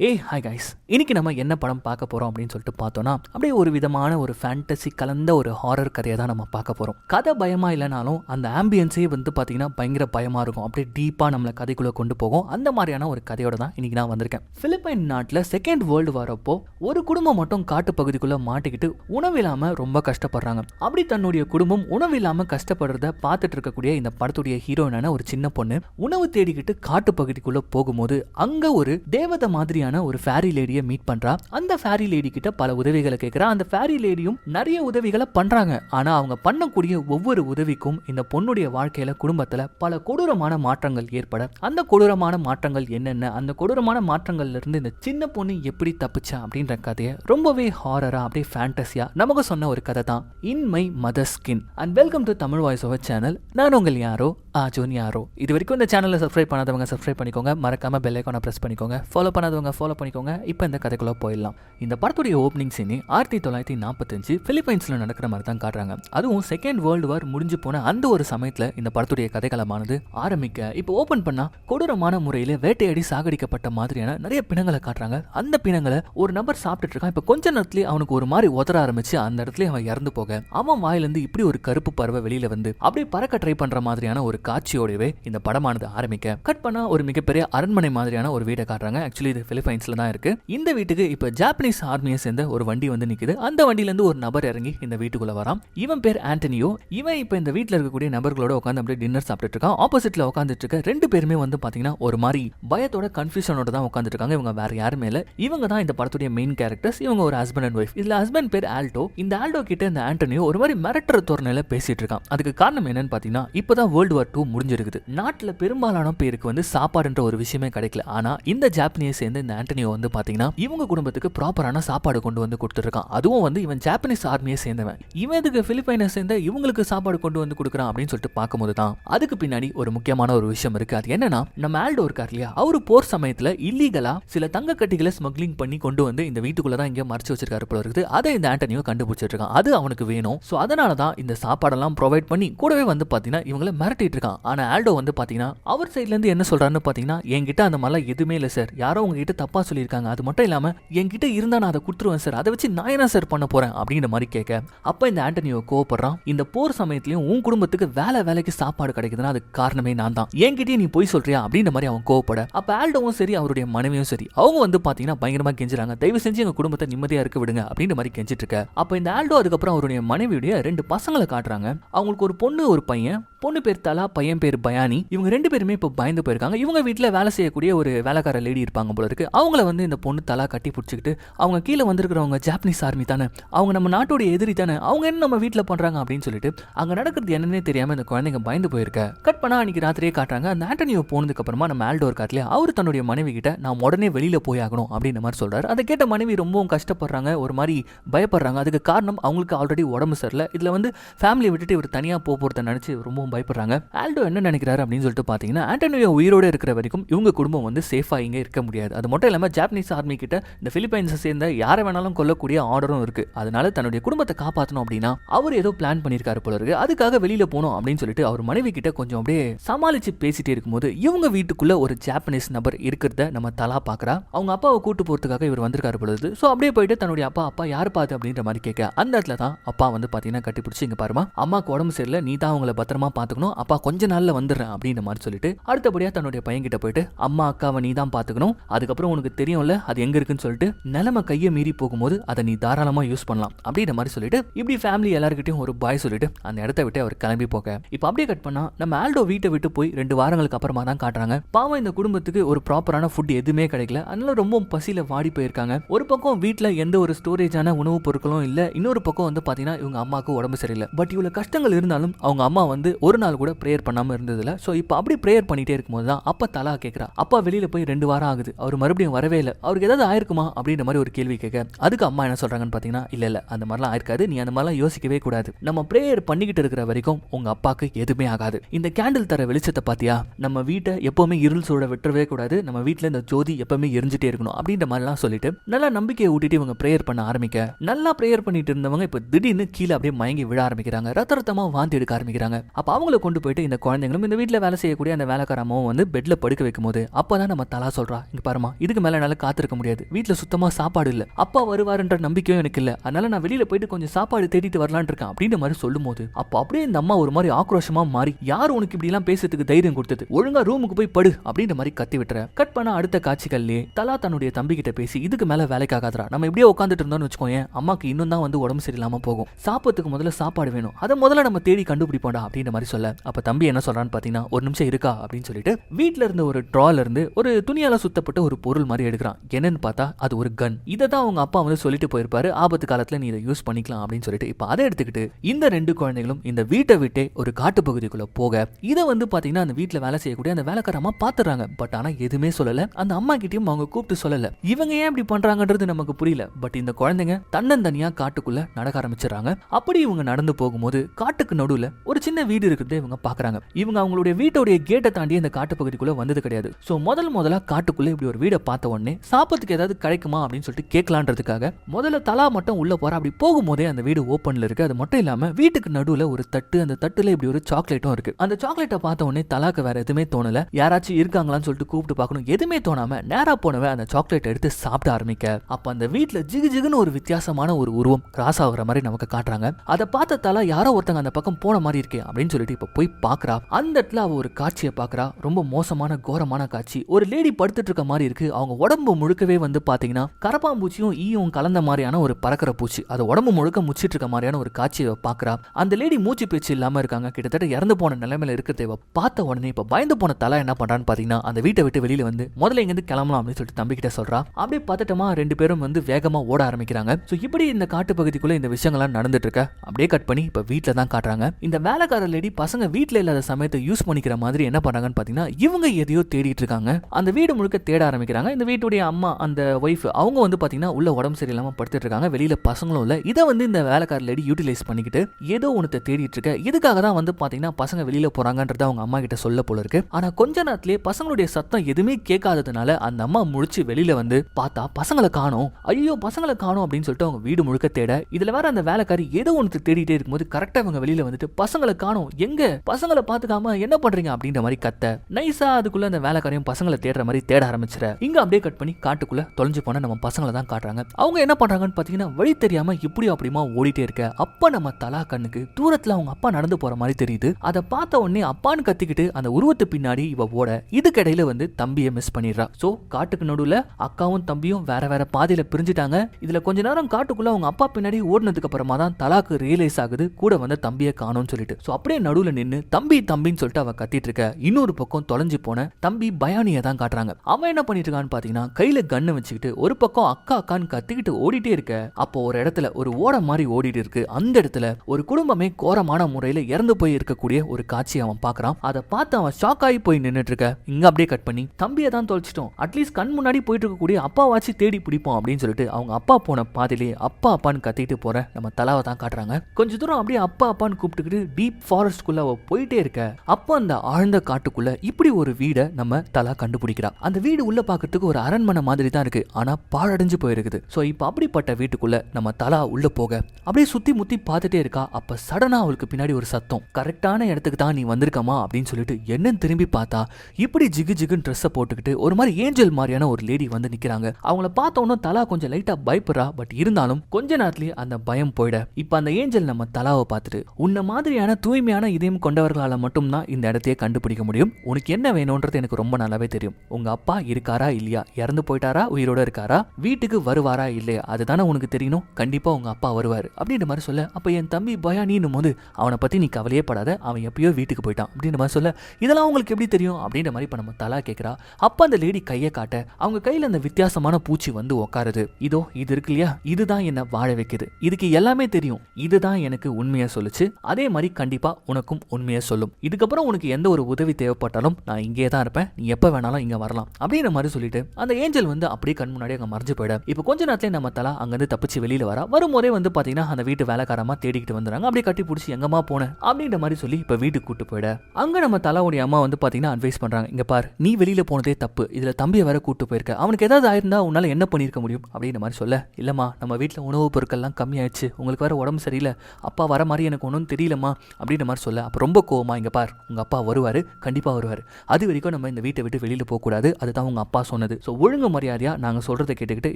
ஏ hi guys இன்னைக்கு நம்ம என்ன படம் பார்க்க போகிறோம் அப்படின்னு சொல்லிட்டு பார்த்தோன்னா அப்படியே ஒரு விதமான ஒரு ஃபேண்டசி கலந்த ஒரு ஹாரர் கதையை தான் நம்ம பார்க்க போகிறோம் கதை பயமாக இல்லைனாலும் அந்த ஆம்பியன்ஸே வந்து பார்த்தீங்கன்னா பயங்கர பயமாக இருக்கும். அப்படியே டீப்பாக நம்மளை கதைக்குள்ளே கொண்டு போகும். அந்த மாதிரியான ஒரு கதையோட தான் இன்னைக்கு நான் வந்திருக்கேன். ஃபிலிப்பைன் நாட்டில் செகண்ட் வேர்ல்டு வரப்போ ஒரு குடும்பம் மட்டும் காட்டு பகுதிக்குள்ளே மாட்டிக்கிட்டு உணவு ரொம்ப கஷ்டப்படுறாங்க. அப்படி தன்னுடைய குடும்பம் உணவு கஷ்டப்படுறத பார்த்துட்டு இருக்கக்கூடிய இந்த படத்துடைய ஹீரோயினான ஒரு சின்ன பொண்ணு. உணவு தேடிக்கிட்டு காட்டு பகுதிக்குள்ளே போகும்போது அங்கே ஒரு தேவதை மாதிரியான ஒரு ஃபேரி லேடியை மீட் பண்றா. அந்த ஃபேரி லேடி கிட்ட பல உதவிகளை கேட்கிறா அந்த ஃபேரி லேடியும் நிறைய உதவிகளை பண்றாங்க. ஆனா அவங்க பண்ணக்கூடிய ஒவ்வொரு உதவிக்கும் இந்த பொண்ணுடைய வாழ்க்கையில குடும்பத்துல பல கொடூரமான மாற்றங்கள் ஏற்பட அந்த கொடூரமான மாற்றங்கள் என்னென்ன அந்த கொடூரமான மாற்றங்கள்ல இருந்து இந்த சின்ன பொண்ணு எப்படி தப்பிச்சா அப்படின்ற கதையை ரொம்பவே ஹாரரா அப்படியே ஃபேண்டஸியா நமக்கு சொன்ன ஒரு கதை தான் in my mother skin. And welcome to Tamil voice over channel. நான் உங்கள் யாரோ? ஆஜோன் யாரோ இது வரைக்கும் இந்த சேனலை சப்ஸ்கிரைப் பண்ணாதவங்க சப்ஸ்கிரைப் பண்ணிக்கோங்க. மறக்காம பெல் ஐக்கானை ப்ரெஸ் பண்ணிக்கோங்க. ஃபாலோ பண்ணாதவங்க ஃபாலோ பண்ணிக்கோங்க. இப்போ இந்த கதைக்குள்ளே போயிடலாம். இந்த படத்துடைய ஓப்பனிங் சீனி ஆயிரத்தி தொள்ளாயிரத்தி நாற்பத்தஞ்சு பிலிப்பைன்ஸில் நடக்கிற மாதிரி தான் காட்டுறாங்க. அதுவும் செகண்ட் வேர்ல்டு வார் முடிஞ்சு போன அந்த ஒரு சமயத்தில் இந்த படத்துடைய கதைக்களமானது ஆரம்பிக்க இப்போ ஓப்பன் பண்ணால் கொடூரமான முறையில் வேட்டையாடி சாகடிக்கப்பட்ட மாதிரியான நிறைய பிணங்களை காட்டுறாங்க. அந்த பிணங்களை ஒரு நபர் சாப்பிட்டுட்டு இருக்கான். இப்போ கொஞ்ச நேரத்துலேயே அவனுக்கு ஒரு மாதிரி உதற ஆரம்பிச்சு அந்த இடத்துல அவன் இறந்து போக அவன் வாயிலிருந்து இப்படி ஒரு கருப்பு பறவை வெளியில வந்து அப்படியே பறக்க ட்ரை பண்ற மாதிரியான ஒரு காட்சியோடவே இந்த படமானது ஆரம்பிக்க. கட் பண்ணா ஒரு மிகப்பெரிய அரண்மனை மாதிரியான ஒரு வீடை காட்டுறாங்க. ஆக்சுவலி இது பிலிப்பைன்ஸ்ல தான் இருக்கு. இந்த வீட்டுக்கு இப்ப ஜாப்பனீஸ் ஆர்மியை சேர்ந்த ஒரு வண்டி வந்து நிக்குது. அந்த வண்டியில இருந்து ஒரு நபர் இறங்கி இந்த வீட்டுக்குள்ள வரான். இவன் பேர் ஆண்டனியோ இவன் இப்ப இந்த வீட்டுல இருக்கக்கூடிய நபர்களோட உட்காந்து அப்படியே டின்னர் சாப்பிட்டுட்டு இருக்கான். ஆப்போசிட்ல உட்காந்துட்டு இருக்க ரெண்டு பேருமே வந்து பாத்தீங்கன்னா ஒரு மாதிரி பயத்தோட கன்ஃபியூஷனோட தான் உட்காந்துட்டு இருக்காங்க இவங்க வேற யாருமே இல்ல. இவங்க தான் இந்த படத்துடைய மெயின் கேரக்டர்ஸ் இவங்க ஒரு ஹஸ்பண்ட் அண்ட் ஒய்ஃப் இதுல ஹஸ்பண்ட் பேர் ஆல்டோ இந்த ஆல்டோ கிட்ட இந்த ஆண்டனியோ ஒரு மாதிரி மிரட்டுற தோரணையில பேசிட்டு இருக்கான். அதுக்கு காரணம் என்னன்னு பாத்தீங்கன்னா இப்பதான் வேர்ல்டு வார் டூ முடிஞ்சிருக்குது. நாட்டில் பெரும்பாலான பேருக்கு வந்து சாப்பாடுன்ற ஒரு விஷயமே கிடைக்கல. ஆனா இந்த ஜாப்பனீஸ் சேர்ந்து இந்த ஆண்டனியோ வந்து பாத்தீங்கன்னா இவங்க குடும்பத்துக்கு ப்ராப்பரான சாப்பாடு கொண்டு வந்து கொடுத்துருக்கான். அதுவும் வந்து இவன் ஜாப்பனீஸ் ஆர்மியை சேர்ந்தவன். இவன் இதுக்கு பிலிப்பைனை சேர்ந்த இவங்களுக்கு சாப்பாடு கொண்டு வந்து கொடுக்குறான் அப்படின்னு சொல்லிட்டு பார்க்கும்போது தான் அதுக்கு பின்னாடி ஒரு முக்கியமான ஒரு விஷயம் இருக்கு. அது என்னன்னா நம்ம ஆல்டோ இருக்கார் இல்லையா? அவர் போர் சமயத்துல இல்லீகலா சில தங்க கட்டிகளை ஸ்மக்லிங் பண்ணி கொண்டு வந்து இந்த வீட்டுக்குள்ள தான் இங்கே மறைச்சு வச்சிருக்காரு போல இருக்குது. அதை இந்த ஆண்டனியோ கண்டுபிடிச்சிட்டு இருக்கான். அது அவனுக்கு வேணும். ஸோ அதனால தான் இந்த சாப்பாடெல்லாம் ப்ரொவைட் பண்ணி கூடவே வந்து பார்த்தீங்கன்னா இவங்களை மிரட்டிட்டு இருக்கான் ஆனால் ஆல்டோ வந்து பார்த்தீங்கன்னா அவர் சைட்லேருந்து என்ன சொல்கிறாருன்னு பார்த்தீங்கன்னா என்கிட்ட அந்த மாதிரிலாம் எதுவுமே இல்லை சார் யாரோ உங்ககிட்ட தப்பாக சொல்லியிருக்காங்க. அது மட்டும் இல்லாமல் என்கிட்ட இருந்தால் நான் அதை கொடுத்துருவேன் சார் அதை வச்சு நான் என்ன சார் பண்ண போகிறேன் அப்படிங்கிற மாதிரி கேட்க. அப்போ இந்த ஆண்டனியோ கோவப்படுறான். இந்த போர் சமயத்துலையும் உன் குடும்பத்துக்கு வேலை வேலைக்கு சாப்பாடு கிடைக்குதுன்னா அதுக்கு காரணமே நான் தான். என்கிட்டயே நீ போய் சொல்றியா? அப்படின்ற மாதிரி அவன் கோவப்பட. அப்போ ஆல்டோவும் சரி அவருடைய மனைவியும் சரி அவங்க வந்து பார்த்தீங்கன்னா பயங்கரமாக கெஞ்சுறாங்க. தயவு செஞ்சு எங்கள் குடும்பத்தை நிம்மதியாக இருக்க விடுங்க அப்படின்ற மாதிரி கெஞ்சிட்டு இருக்க. அப்போ இந்த ஆல்டோ அதுக்கப்புறம் அவருடைய மனைவியுடைய ரெண்டு பசங்களை காட்டுறாங்க. அவங்களுக்கு ஒரு பொண்ணு ஒரு பையன். பொண்ணு பேர் தலா பையன் பேர் பயானி. இவங்க ரெண்டு பேருமே இப்போ பயந்து போயிருக்காங்க. இவங்க வீட்டில் வேலை செய்யக்கூடிய ஒரு வேலைக்கார லேடி இருப்பாங்க போல இருக்கு. அவங்கள வந்து இந்த பொண்ணு தலா கட்டி பிடிச்சிக்கிட்டு அவங்க கீழே வந்திருக்கிறவங்க ஜாப்பனீஸ் ஆர்மி தானே அவங்க நம்ம நாட்டோடைய எதிரி தானே அவங்க என்ன நம்ம வீட்டில் பண்ணுறாங்க அப்படின்னு சொல்லிட்டு அங்கே நடக்கிறது என்னன்னே தெரியாமல் இந்த குழந்தைங்க பயந்து போயிருக்க. கட் பண்ணால் அன்னைக்கு ராத்திரியே காட்டுறாங்க. அந்த ஆண்டனியோ போனதுக்கப்புறமா நம்ம ஆல்டோ இருக்கார்லையே அவர் தன்னுடைய மனைவி கிட்ட நான் உடனே வெளியில் போய் ஆகணும் அப்படின்ற மாதிரி சொல்கிறார் அதை கேட்ட மனைவி ரொம்பவும் கஷ்டப்படுறாங்க. ஒரு மாதிரி பயப்படுறாங்க. அதுக்கு காரணம் அவங்களுக்கு ஆல்ரெடி உடம்பு சரியில்லை. இதில் வந்து ஃபேமிலியை விட்டுட்டு இவர் தனியாக போக நினச்சி ரொம்ப ரொம்பவும் பயப்படுறாங்க. ஆல்டோ என்ன நினைக்கிறாரு அப்படின்னு சொல்லிட்டு பார்த்தீங்கன்னா ஆண்டனியோ உயிரோட இருக்கிற வரைக்கும் இவங்க குடும்பம் வந்து சேஃபாக இங்கே இருக்க முடியாது. அது மட்டும் இல்லாமல் ஜாப்பனீஸ் ஆர்மி கிட்ட இந்த பிலிப்பைன்ஸை சேர்ந்த யாரை வேணாலும் கொல்லக்கூடிய ஆர்டரும் இருக்கு. அதனால தன்னுடைய குடும்பத்தை காப்பாற்றணும் அப்படின்னா அவர் ஏதோ பிளான் பண்ணியிருக்காரு போல இருக்கு. அதுக்காக வெளியில போகணும் அப்படின்னு சொல்லிட்டு அவர் மனைவி கிட்ட கொஞ்சம் அப்படியே சமாளிச்சு பேசிட்டே இருக்கும்போது இவங்க வீட்டுக்குள்ள ஒரு ஜாப்பனீஸ் நபர் இருக்கிறத நம்ம தலா பாக்குறா. அவங்க அப்பாவை கூட்டு போறதுக்காக இவர் வந்திருக்காரு போல இருக்கு. ஸோ அப்படியே போயிட்டு தன்னுடைய அப்பா அப்பா யார் பார்த்து அப்படின்ற மாதிரி கேட்க அந்த இடத்துல தான் அப்பா வந்து பார்த்தீங்கன்னா கட்டி பிடிச்சி இங்க பாருமா அம்மாக்கு உடம்பு சரியில்லை நீ தான் அவங்கள பத்திரமா பார்த்துக்கணும். அப்பா கொஞ்ச நாள்ல வந்துடுறேன் அப்படின்ற மாதிரி சொல்லிட்டு அடுத்தபடியா தன்னுடைய பையன் கிட்ட போயிட்டு அம்மா அக்காவை நீ தான் பாத்துக்கணும் அதுக்கப்புறம் உனக்கு தெரியும்ல அது எங்க இருக்குன்னு சொல்லிட்டு நிலைமை கையை மீறி போகும்போது அதை நீ தாராளமா யூஸ் பண்ணலாம். அப்படின்ற மாதிரி சொல்லிட்டு இப்படி ஃபேமிலி எல்லாருக்கிட்டையும் ஒரு பாய் சொல்லிட்டு அந்த இடத்த விட்டு அவர் கிளம்பி போக. இப்போ அப்படியே கட் பண்ணா நம்ம ஆல்டோ வீட்டை விட்டு போய் ரெண்டு வாரங்களுக்கு அப்புறமா தான் காட்டுறாங்க. பாவம் இந்த குடும்பத்துக்கு ஒரு ப்ராப்பரான ஃபுட் எதுவுமே கிடைக்கல. அதனால ரொம்ப பசியில வாடி போயிருக்காங்க. ஒரு பக்கம் வீட்டில் எந்த ஒரு ஸ்டோரேஜான உணவுப் பொருட்களும் இல்லை இன்னொரு பக்கம் வந்து பார்த்தீங்கன்னா இவங்க அம்மாவுக்கு உடம்பு சரியில்லை. பட் இவ்வளோ கஷ்டங்கள் இருந்தாலும் அவங்க அம்மா வந்து ஒரு நாள் கூட ப்ரேயர் பண்ணாமல் இருந்ததில்ல. ஸோ இப்போ அப்படி ப்ரேயர் பண்ணிகிட்டே இருக்கும்போது தான் அப்பா தலா கேட்குறா அப்பா வெளியில் போய் ரெண்டு வாரம் ஆகுது. அவர் மறுபடியும் வரவே இல்லை. அவருக்கு ஏதாவது ஆயிருக்குமா? அப்படின்ற மாதிரி ஒரு கேள்வி கேட்க. அதுக்கு அம்மா என்ன சொல்கிறாங்கன்னு பார்த்தீங்கன்னா இல்லை இல்லை அந்த மாதிரிலாம் ஆயிருக்காது. நீ அந்த மாதிரிலாம் யோசிக்கவே கூடாது. நம்ம ப்ரேயர் பண்ணிக்கிட்டு இருக்கிற வரைக்கும் உங்கள் அப்பாவுக்கு எதுவுமே ஆகாது. இந்த கேண்டில் தர வெளிச்சத்தை பார்த்தியா நம்ம வீட்டை எப்போவுமே இருள் சூட விட்டுறவே கூடாது. நம்ம வீட்டில் இந்த ஜோதி எப்பவுமே எரிஞ்சிட்டே இருக்கணும். அப்படின்ற மாதிரிலாம் சொல்லிட்டு நல்லா நம்பிக்கையை ஊட்டிட்டு இவங்க ப்ரேயர் பண்ண ஆரம்பிக்க. நல்லா ப்ரேயர் பண்ணிட்டு இருந்தவங்க இப்போ திடீர்னு கீழே அப்படியே மயங்கி விழ ஆரம்பிக்கிறாங்க. ரத்த ரத்தமாக வாந்தி எடுக்க ஆரம்பிக்கிறாங்க. அப்போ அவங்கள கொண்டு போயிட்டு இந்த குழந்தைங்களும் இந்த வீட்டில் வேலை செய்யக்கூடிய அந்த வேலைக்காரமாவும் வந்து பெட்ல படுக்க வைக்கும் போது அப்பதான் நம்ம தலா சொல்றா இங்க பாருமா இதுக்கு மேல என்னால காத்திருக்க முடியாது. வீட்டில் சுத்தமா சாப்பாடு இல்ல. அப்பா வருவாருன்ற நம்பிக்கையும் எனக்கு இல்ல. அதனால நான் வெளியில போயிட்டு கொஞ்சம் சாப்பாடு தேடிட்டு வரலான்னு இருக்கேன் அப்படின்ற மாதிரி சொல்லும் போது அப்போ அப்படியே இந்த அம்மா ஒரு மாதிரி ஆக்ரோஷமா மாறி யார் உனக்கு இப்படி எல்லாம் பேசுறதுக்கு தைரியம் கொடுத்தது? ஒழுங்கா ரூமுக்கு போய் படு அப்படின்ற மாதிரி கத்தி விட்டுற. கட் பண்ண அடுத்த காட்சிகள்லயே தலா தன்னுடைய தம்பி கிட்ட பேசி இதுக்கு மேல வேலைக்காகாதரா நம்ம இப்படியே உட்காந்துட்டு இருந்தோம்னு வச்சுக்கோங்க அம்மாக்கு இன்னும் தான் வந்து உடம்பு சரியில்லாம போகும். சாப்பிட்றதுக்கு முதல்ல சாப்பாடு வேணும். அதை முதல்ல நம்ம தேடி கண்டுபிடிப்போம்டா அப்படின்ற மாதிரி சொல்ல அப்ப தம்பி என்ன சொல்கிறான்னு பாத்தீங்கன்னா ஒரு நிமிஷம் இருக்கா? அப்படின்னு சொல்லிட்டு வீட்டில் இருந்த ஒரு ட்ரால இருந்து ஒரு துணியால சுத்தப்பட்ட ஒரு பொருள் மாதிரி எடுக்கிறான். என்னன்னு பார்த்தா அது ஒரு கன் இதை தான் அவங்க அப்பா வந்து சொல்லிட்டு போயிருப்பாரு. ஆபத்து காலத்துல நீ இதை யூஸ் பண்ணிக்கலாம் அப்படின்னு சொல்லிட்டு இப்போ அதை எடுத்துக்கிட்டு இந்த ரெண்டு குழந்தைகளும் இந்த வீட்டை விட்டே ஒரு காட்டு பகுதிக்குள்ள போக இதை வந்து பாத்தீங்கன்னா அந்த வீட்டில் வேலை செய்யக்கூடிய அந்த வேலைக்கார அம்மா பட் ஆனா எதுவுமே சொல்லலை. அந்த அம்மா கிட்டயும் அவங்க கூப்பிட்டு சொல்லல. இவங்க ஏன் இப்படி பண்றாங்கன்றது நமக்கு புரியல. பட் இந்த குழந்தைங்க தன்னந்தனியாக காட்டுக்குள்ள நடக்க ஆரம்பிச்சிடறாங்க. அப்படி இவங்க நடந்து போகும்போது காட்டுக்கு நடுவுல ஒரு சின்ன வீடு இருக்கிறத இவங்க பாக்குறாங்க. இவங்க அவங்களுடைய வீட்டுடைய கேட்டை தாண்டி இந்த காட்டு பகுதிக்குள்ள வந்தது கிடையாது. சோ முதல் முதல்ல காட்டுக்குள்ள இப்படி ஒரு வீடை பார்த்த உடனே சாப்பிட்றதுக்கு ஏதாவது கிடைக்குமா அப்படின்னு சொல்லிட்டு கேட்கலான்றதுக்காக முதல்ல தலா மட்டும் உள்ள போற. அப்படி போகும்போதே அந்த வீடு ஓப்பன்ல இருக்கு. அது மட்டும் இல்லாம வீட்டுக்கு நடுவுல ஒரு தட்டு அந்த தட்டுல இப்படி ஒரு சாக்லேட்டும் இருக்கு. அந்த சாக்லேட்டை பார்த்த உடனே தலாக்கு வேற எதுவுமே தோணல. யாராச்சும் இருக்காங்களான்னு சொல்லிட்டு கூப்பிட்டு பார்க்கணும். எதுவுமே தோணாம நேரா போனவன் அந்த சாக்லேட் எடுத்து சாப்பிட ஆரம்பிக்க. அப்ப அந்த வீட்டுல ஜிகு ஜிகுன்னு ஒரு வித்தியாசமான ஒரு உருவம் கிராஸ் ஆகுற மாதிரி நமக்கு காட்டுறாங்க. அதை பார்த்த தலா யாரோ ஒருத்தங்க அந்த பக்கம் போன மாதிரி இருக்கே அப்படின்னு சொல்லிட்டு இப்ப போய் பாக்குறா. அந்த இடத்துல அவ ஒரு காட்சியை பாக்குறா. ரொம்ப மோசமான கோரமான காட்சி. ஒரு லேடி படுத்துட்டு இருக்க மாதிரி இருக்கு. அவங்க உடம்பு முழுக்கவே வந்து பாத்தீங்கன்னா கரப்பாம்பூச்சியும் ஈயும் கலந்த மாதிரியான ஒரு பறக்கிற பூச்சி. அது உடம்பு முழுக்க முச்சிட்டு இருக்க மாதிரியான ஒரு காட்சியை பாக்குறா. அந்த லேடி மூச்சு பேச்சு இல்லாம இருக்காங்க. கிட்டத்தட்ட இறந்து போன நிலைமையில இருக்கிறத பார்த்த உடனே இப்ப பயந்து போன தலா என்ன பண்றான்னு பாத்தீங்கன்னா அந்த வீட்டை விட்டு வெளியில வந்து முதல்ல இங்க இருந்து கிளம்பலாம் அப்படின்னு சொல்லிட்டு தம்பி கிட்ட சொல்றா. அப்படியே பார்த்துட்டோமா ரெண்டு பேரும் வந்து வேகமா ஓட ஆரம்பிக்கிறாங்க. சோ இப்படி இந்த காட்டு பகுதிக்குள்ள இந்த விஷயங்கள்லாம் நடந்துட்டு இருக்க அப்படியே கட் பண்ணி இப்ப வீட்டில் தான் காட்டுறாங்க. இந்த வேலைக்கார லேடி பசங்க வீட்டில் இல்லாத சமயத்தை யூஸ் பண்ணிக்கிற மாதிரி என்ன பண்ணுறாங்கன்னு பார்த்தீங்கன்னா இவங்க எதையோ தேடிட்டு இருக்காங்க. அந்த வீடு முழுக்க தேட ஆரம்பிக்கிறாங்க. இந்த வீட்டுடைய அம்மா அந்த ஒய்ஃப் அவங்க வந்து பார்த்தீங்கன்னா உள்ள உடம்பு சரியில்லாமல் படுத்துட்டு இருக்காங்க. வெளியில் பசங்களும் இல்லை. இதை வந்து இந்த வேலைக்கார லேடி யூட்டிலைஸ் பண்ணிக்கிட்டு ஏதோ ஒன்றத்தை தேடிட்டு இருக்க. இதுக்காக தான் வந்து பார்த்தீங்கன்னா பசங்க வெளியில் போறாங்கன்றத அவங்க அம்மா கிட்ட சொல்ல போல இருக்கு. ஆனால் கொஞ்ச நேரத்திலேயே பசங்களுடைய சத்தம் எதுவுமே கேட்காததுனால அந்த அம்மா முடிச்சு வெளியில் வந்து பார்த்தா பசங்களை காணோம். ஐயோ பசங்களை காணோம். அப்படின்னு சொல்லிட்டு அவங்க வீடு முழுக்க தேட இதில் வேற அந்த வேலைக்காரி ஏதோ ஒன்று தேடிட்டே இருக்கும்போது கரெக்டாக அவங்க வெளியில வந்துட்டு பசங்களை காணோம். எங்க பசங்களை பாத்துக்காம என்ன பண்றீங்க அப்படின்ற மாதிரி கத்த நைஸா அதுக்குள்ள அந்த வேலைக்காரையும் பசங்களை தேடுற மாதிரி தேட ஆரம்பிச்சிட இங்க அப்படியே கட் பண்ணி காட்டுக்குள்ள தொலைஞ்சு போன நம்ம பசங்களை தான் காட்டுறாங்க. அவங்க என்ன பண்றாங்கன்னு பாத்தீங்கன்னா வழி தெரியாம இப்படி அப்படியுமா ஓடிட்டே இருக்க. அப்ப நம்ம தலா கண்ணுக்கு தூரத்துல அவங்க அப்பா நடந்து போற மாதிரி தெரியுது. அதை பார்த்த உடனே அப்பான்னு கத்திக்கிட்டு அந்த உருவத்து பின்னாடி இவ ஓட இதுக்கிடையில வந்து தம்பியை மிஸ் பண்ணிடுறா. சோ காட்டுக்கு நடுவுல அக்காவும் தம்பியும் வேற வேற பாதையில பிரிஞ்சுட்டாங்க. இதுல கொஞ்ச நேரம் காட்டுக்குள்ள அவங்க அப்பா பின்னாடி ஓடினதுக்கு அப்புறமா தான் தலாக்கு ரியலைஸ் ஆகுது. கூட வந்து தம்பியை காணும்னு சொல்லிட்டு. சோ அப்படியே நடுவுல நின்னு தம்பி தம்பின்னு சொல்லிட்டு அவ கத்திட்டு இருக்க இன்னொரு பக்கம் தொலைஞ்சு போன தம்பி பயானியை தான் காட்டுறாங்க. அவன் என்ன பண்ணிட்டு இருக்கான்னு பாத்தீங்கன்னா கையில கண்ணை வச்சுக்கிட்டு ஒரு பக்கம் அக்கா அக்கான்னு கத்திக்கிட்டு ஓடிட்டே இருக்க. அப்போ ஒரு இடத்துல ஒரு ஓட மாதிரி ஓடிட்டு இருக்கு. அந்த இடத்துல ஒரு குடும்பமே கோரமான முறையில இறந்து போய் இருக்கக்கூடிய ஒரு காட்சியை அவன் பாக்குறான். அதை பார்த்து அவன் ஷாக் ஆகி போய் நின்னுட்டு இருக்க இங்க அப்படியே கட் பண்ணி தம்பியை தான் தொலைச்சிட்டோம். அட்லீஸ்ட் கண் முன்னாடி போயிட்டு இருக்கக்கூடிய அப்பாவாச்சு தேடி பிடிப்போம் அப்படின்னு சொல்லிட்டு அவங்க அப்பா போன பாதிலே அப்பா அப்பான்னு கத்திட்டு போற நம்ம தலாவை தான் காட்டுறாங்க. கொஞ்ச தூரம் அப்படியே அப்பா அப்பான்னு கூப்பிட்டுக்கிட்டு டீப் ஃபாரஸ்ட்குள்ள அவ போயிட்டே இருக்க. அப்போ அந்த ஆழ்ந்த காட்டுக்குள்ள இப்படி ஒரு வீடை நம்ம தலா கண்டுபிடிக்கிறா. அந்த வீடு உள்ள பார்க்கறதுக்கு ஒரு அரண்மனை மாதிரி தான் இருக்கு. ஆனா பாழடைஞ்சு போயிருக்குது. ஸோ இப்போ அப்படிப்பட்ட வீட்டுக்குள்ள நம்ம தலா உள்ள போக அப்படியே சுத்தி முத்தி பார்த்துட்டே இருக்கா. அப்ப சடனா அவளுக்கு பின்னாடி ஒரு சத்தம். கரெக்டான இடத்துக்கு தான் நீ வந்திருக்கமா? அப்படின்னு சொல்லிட்டு என்னன்னு திரும்பி பார்த்தா இப்படி ஜிகு ஜிகுன்னு ட்ரெஸ்ஸை போட்டுக்கிட்டு ஒரு மாதிரி ஏஞ்சல் மாதிரியான ஒரு லேடி வந்து நிக்கிறாங்க. அவங்கள பார்த்த தலா கொஞ்சம் லைட்டா பயப்படுறா. பட் இருந்தாலும் கொஞ்ச நேரத்திலேயே அந்த பயம் போயிட. இப்ப அந்த ஏஞ்சல் நம்ம தலாவை பார்த்துட்டு உன்ன மாதிரியான தூய்மையான இதயம் கொண்டவர்களால் மட்டும்தான் இந்த இடத்தையே கண்டுபிடிக்க முடியும். உனக்கு என்ன வேணும்ன்றது எனக்கு ரொம்ப நல்லாவே தெரியும். உங்க அப்பா இருக்காரா இல்லையா? இறந்து போயிட்டாரா? உயிரோட இருக்காரா? வீட்டுக்கு வருவாரா இல்லையா? அதுதானே உனக்கு தெரியணும். கண்டிப்பா உங்க அப்பா வருவார். அப்படின்ற மாதிரி சொல்ல அப்ப என் தம்பி பயானின்னும் போது அவனை பத்தி நீ கவலையே படாத. அவன் எப்பயோ வீட்டுக்கு போயிட்டான். அப்படின்ற மாதிரி சொல்ல இதெல்லாம் உங்களுக்கு எப்படி தெரியும்? அப்படின்ற மாதிரி இப்ப நம்ம தலா கேட்கிறா அப்ப அந்த லேடி கையை காட்ட அவங்க கையில அந்த வித்தியாசமான பூச்சி வந்து உட்காருது இதோ இது இருக்கு இல்லையா? இதுதான் என்ன வாழ வைக்குது. இதுக்கு எல்லாமே தெரியும். இதுதான் எனக்கு உண்மையை சொல்லுச்சு. அதே மாதிரி கண்டிப்பா உனக்கும் உண்மையை சொல்லும். இதுக்கப்புறம் உனக்கு எந்த ஒரு உதவி தேவைப்பட்டாலும் நான் இங்கே தான் இருப்பேன். நீ எப்ப வேணாலும் இங்க வரலாம். அப்படின்ற மாதிரி சொல்லிட்டு அந்த ஏஞ்சல் வந்து அப்படியே கண் முன்னாடி அங்கே மறைஞ்சு போயிட. இப்போ கொஞ்ச நேரத்துல நம்ம தலா அங்கேருந்து தப்பிச்சு வெளியில் வர. வரும்போதே வந்து பார்த்தீங்கன்னா அந்த வீட்டு வேலைக்காரமா தேடிக்கிட்டு வந்துறாங்க அப்படியே கட்டி பிடிச்சி எங்கம்மா போனேன் அப்படின்ற மாதிரி சொல்லி இப்போ வீட்டுக்கு கூட்டு போயிட. அங்க நம்ம தலாவுடைய அம்மா வந்து பார்த்தீங்கன்னா அட்வைஸ் பண்றாங்க. இங்க பார் நீ வெளியில போனதே தப்பு. இதுல தம்பியை வேற கூட்டு போயிருக்க. அவனுக்கு ஏதாவது ஆயிருந்தா உன்னால என்ன பண்ணிருக்க முடியும்? அப்படின்ற மாதிரி சொல்ல இல்லைம்மா நம்ம வீட்டுல உணவுப் பொருட்கள்லாம் கம்மியாயிடுச்சு. உங்களுக்கு வேற உடம்பு சரியில்லை. அப்பா வர மாதிரி எனக்கு ஒன்றும் தெரியலம்மா. அப்படின்ற மாதிரி சொல்ல அப்போ ரொம்ப கோவமா இங்க பார் உங்க அப்பா வருவாரு கண்டிப்பா வருவாரு. அது வரைக்கும் நம்ம இந்த வீட்டை விட்டு வெளியில போகக்கூடாது. அதுதான் உங்கள் அப்பா சொன்னது. ஸோ ஒழுங்கு மரியாதையா நாங்க சொல்றதை கேட்டுக்கிட்டு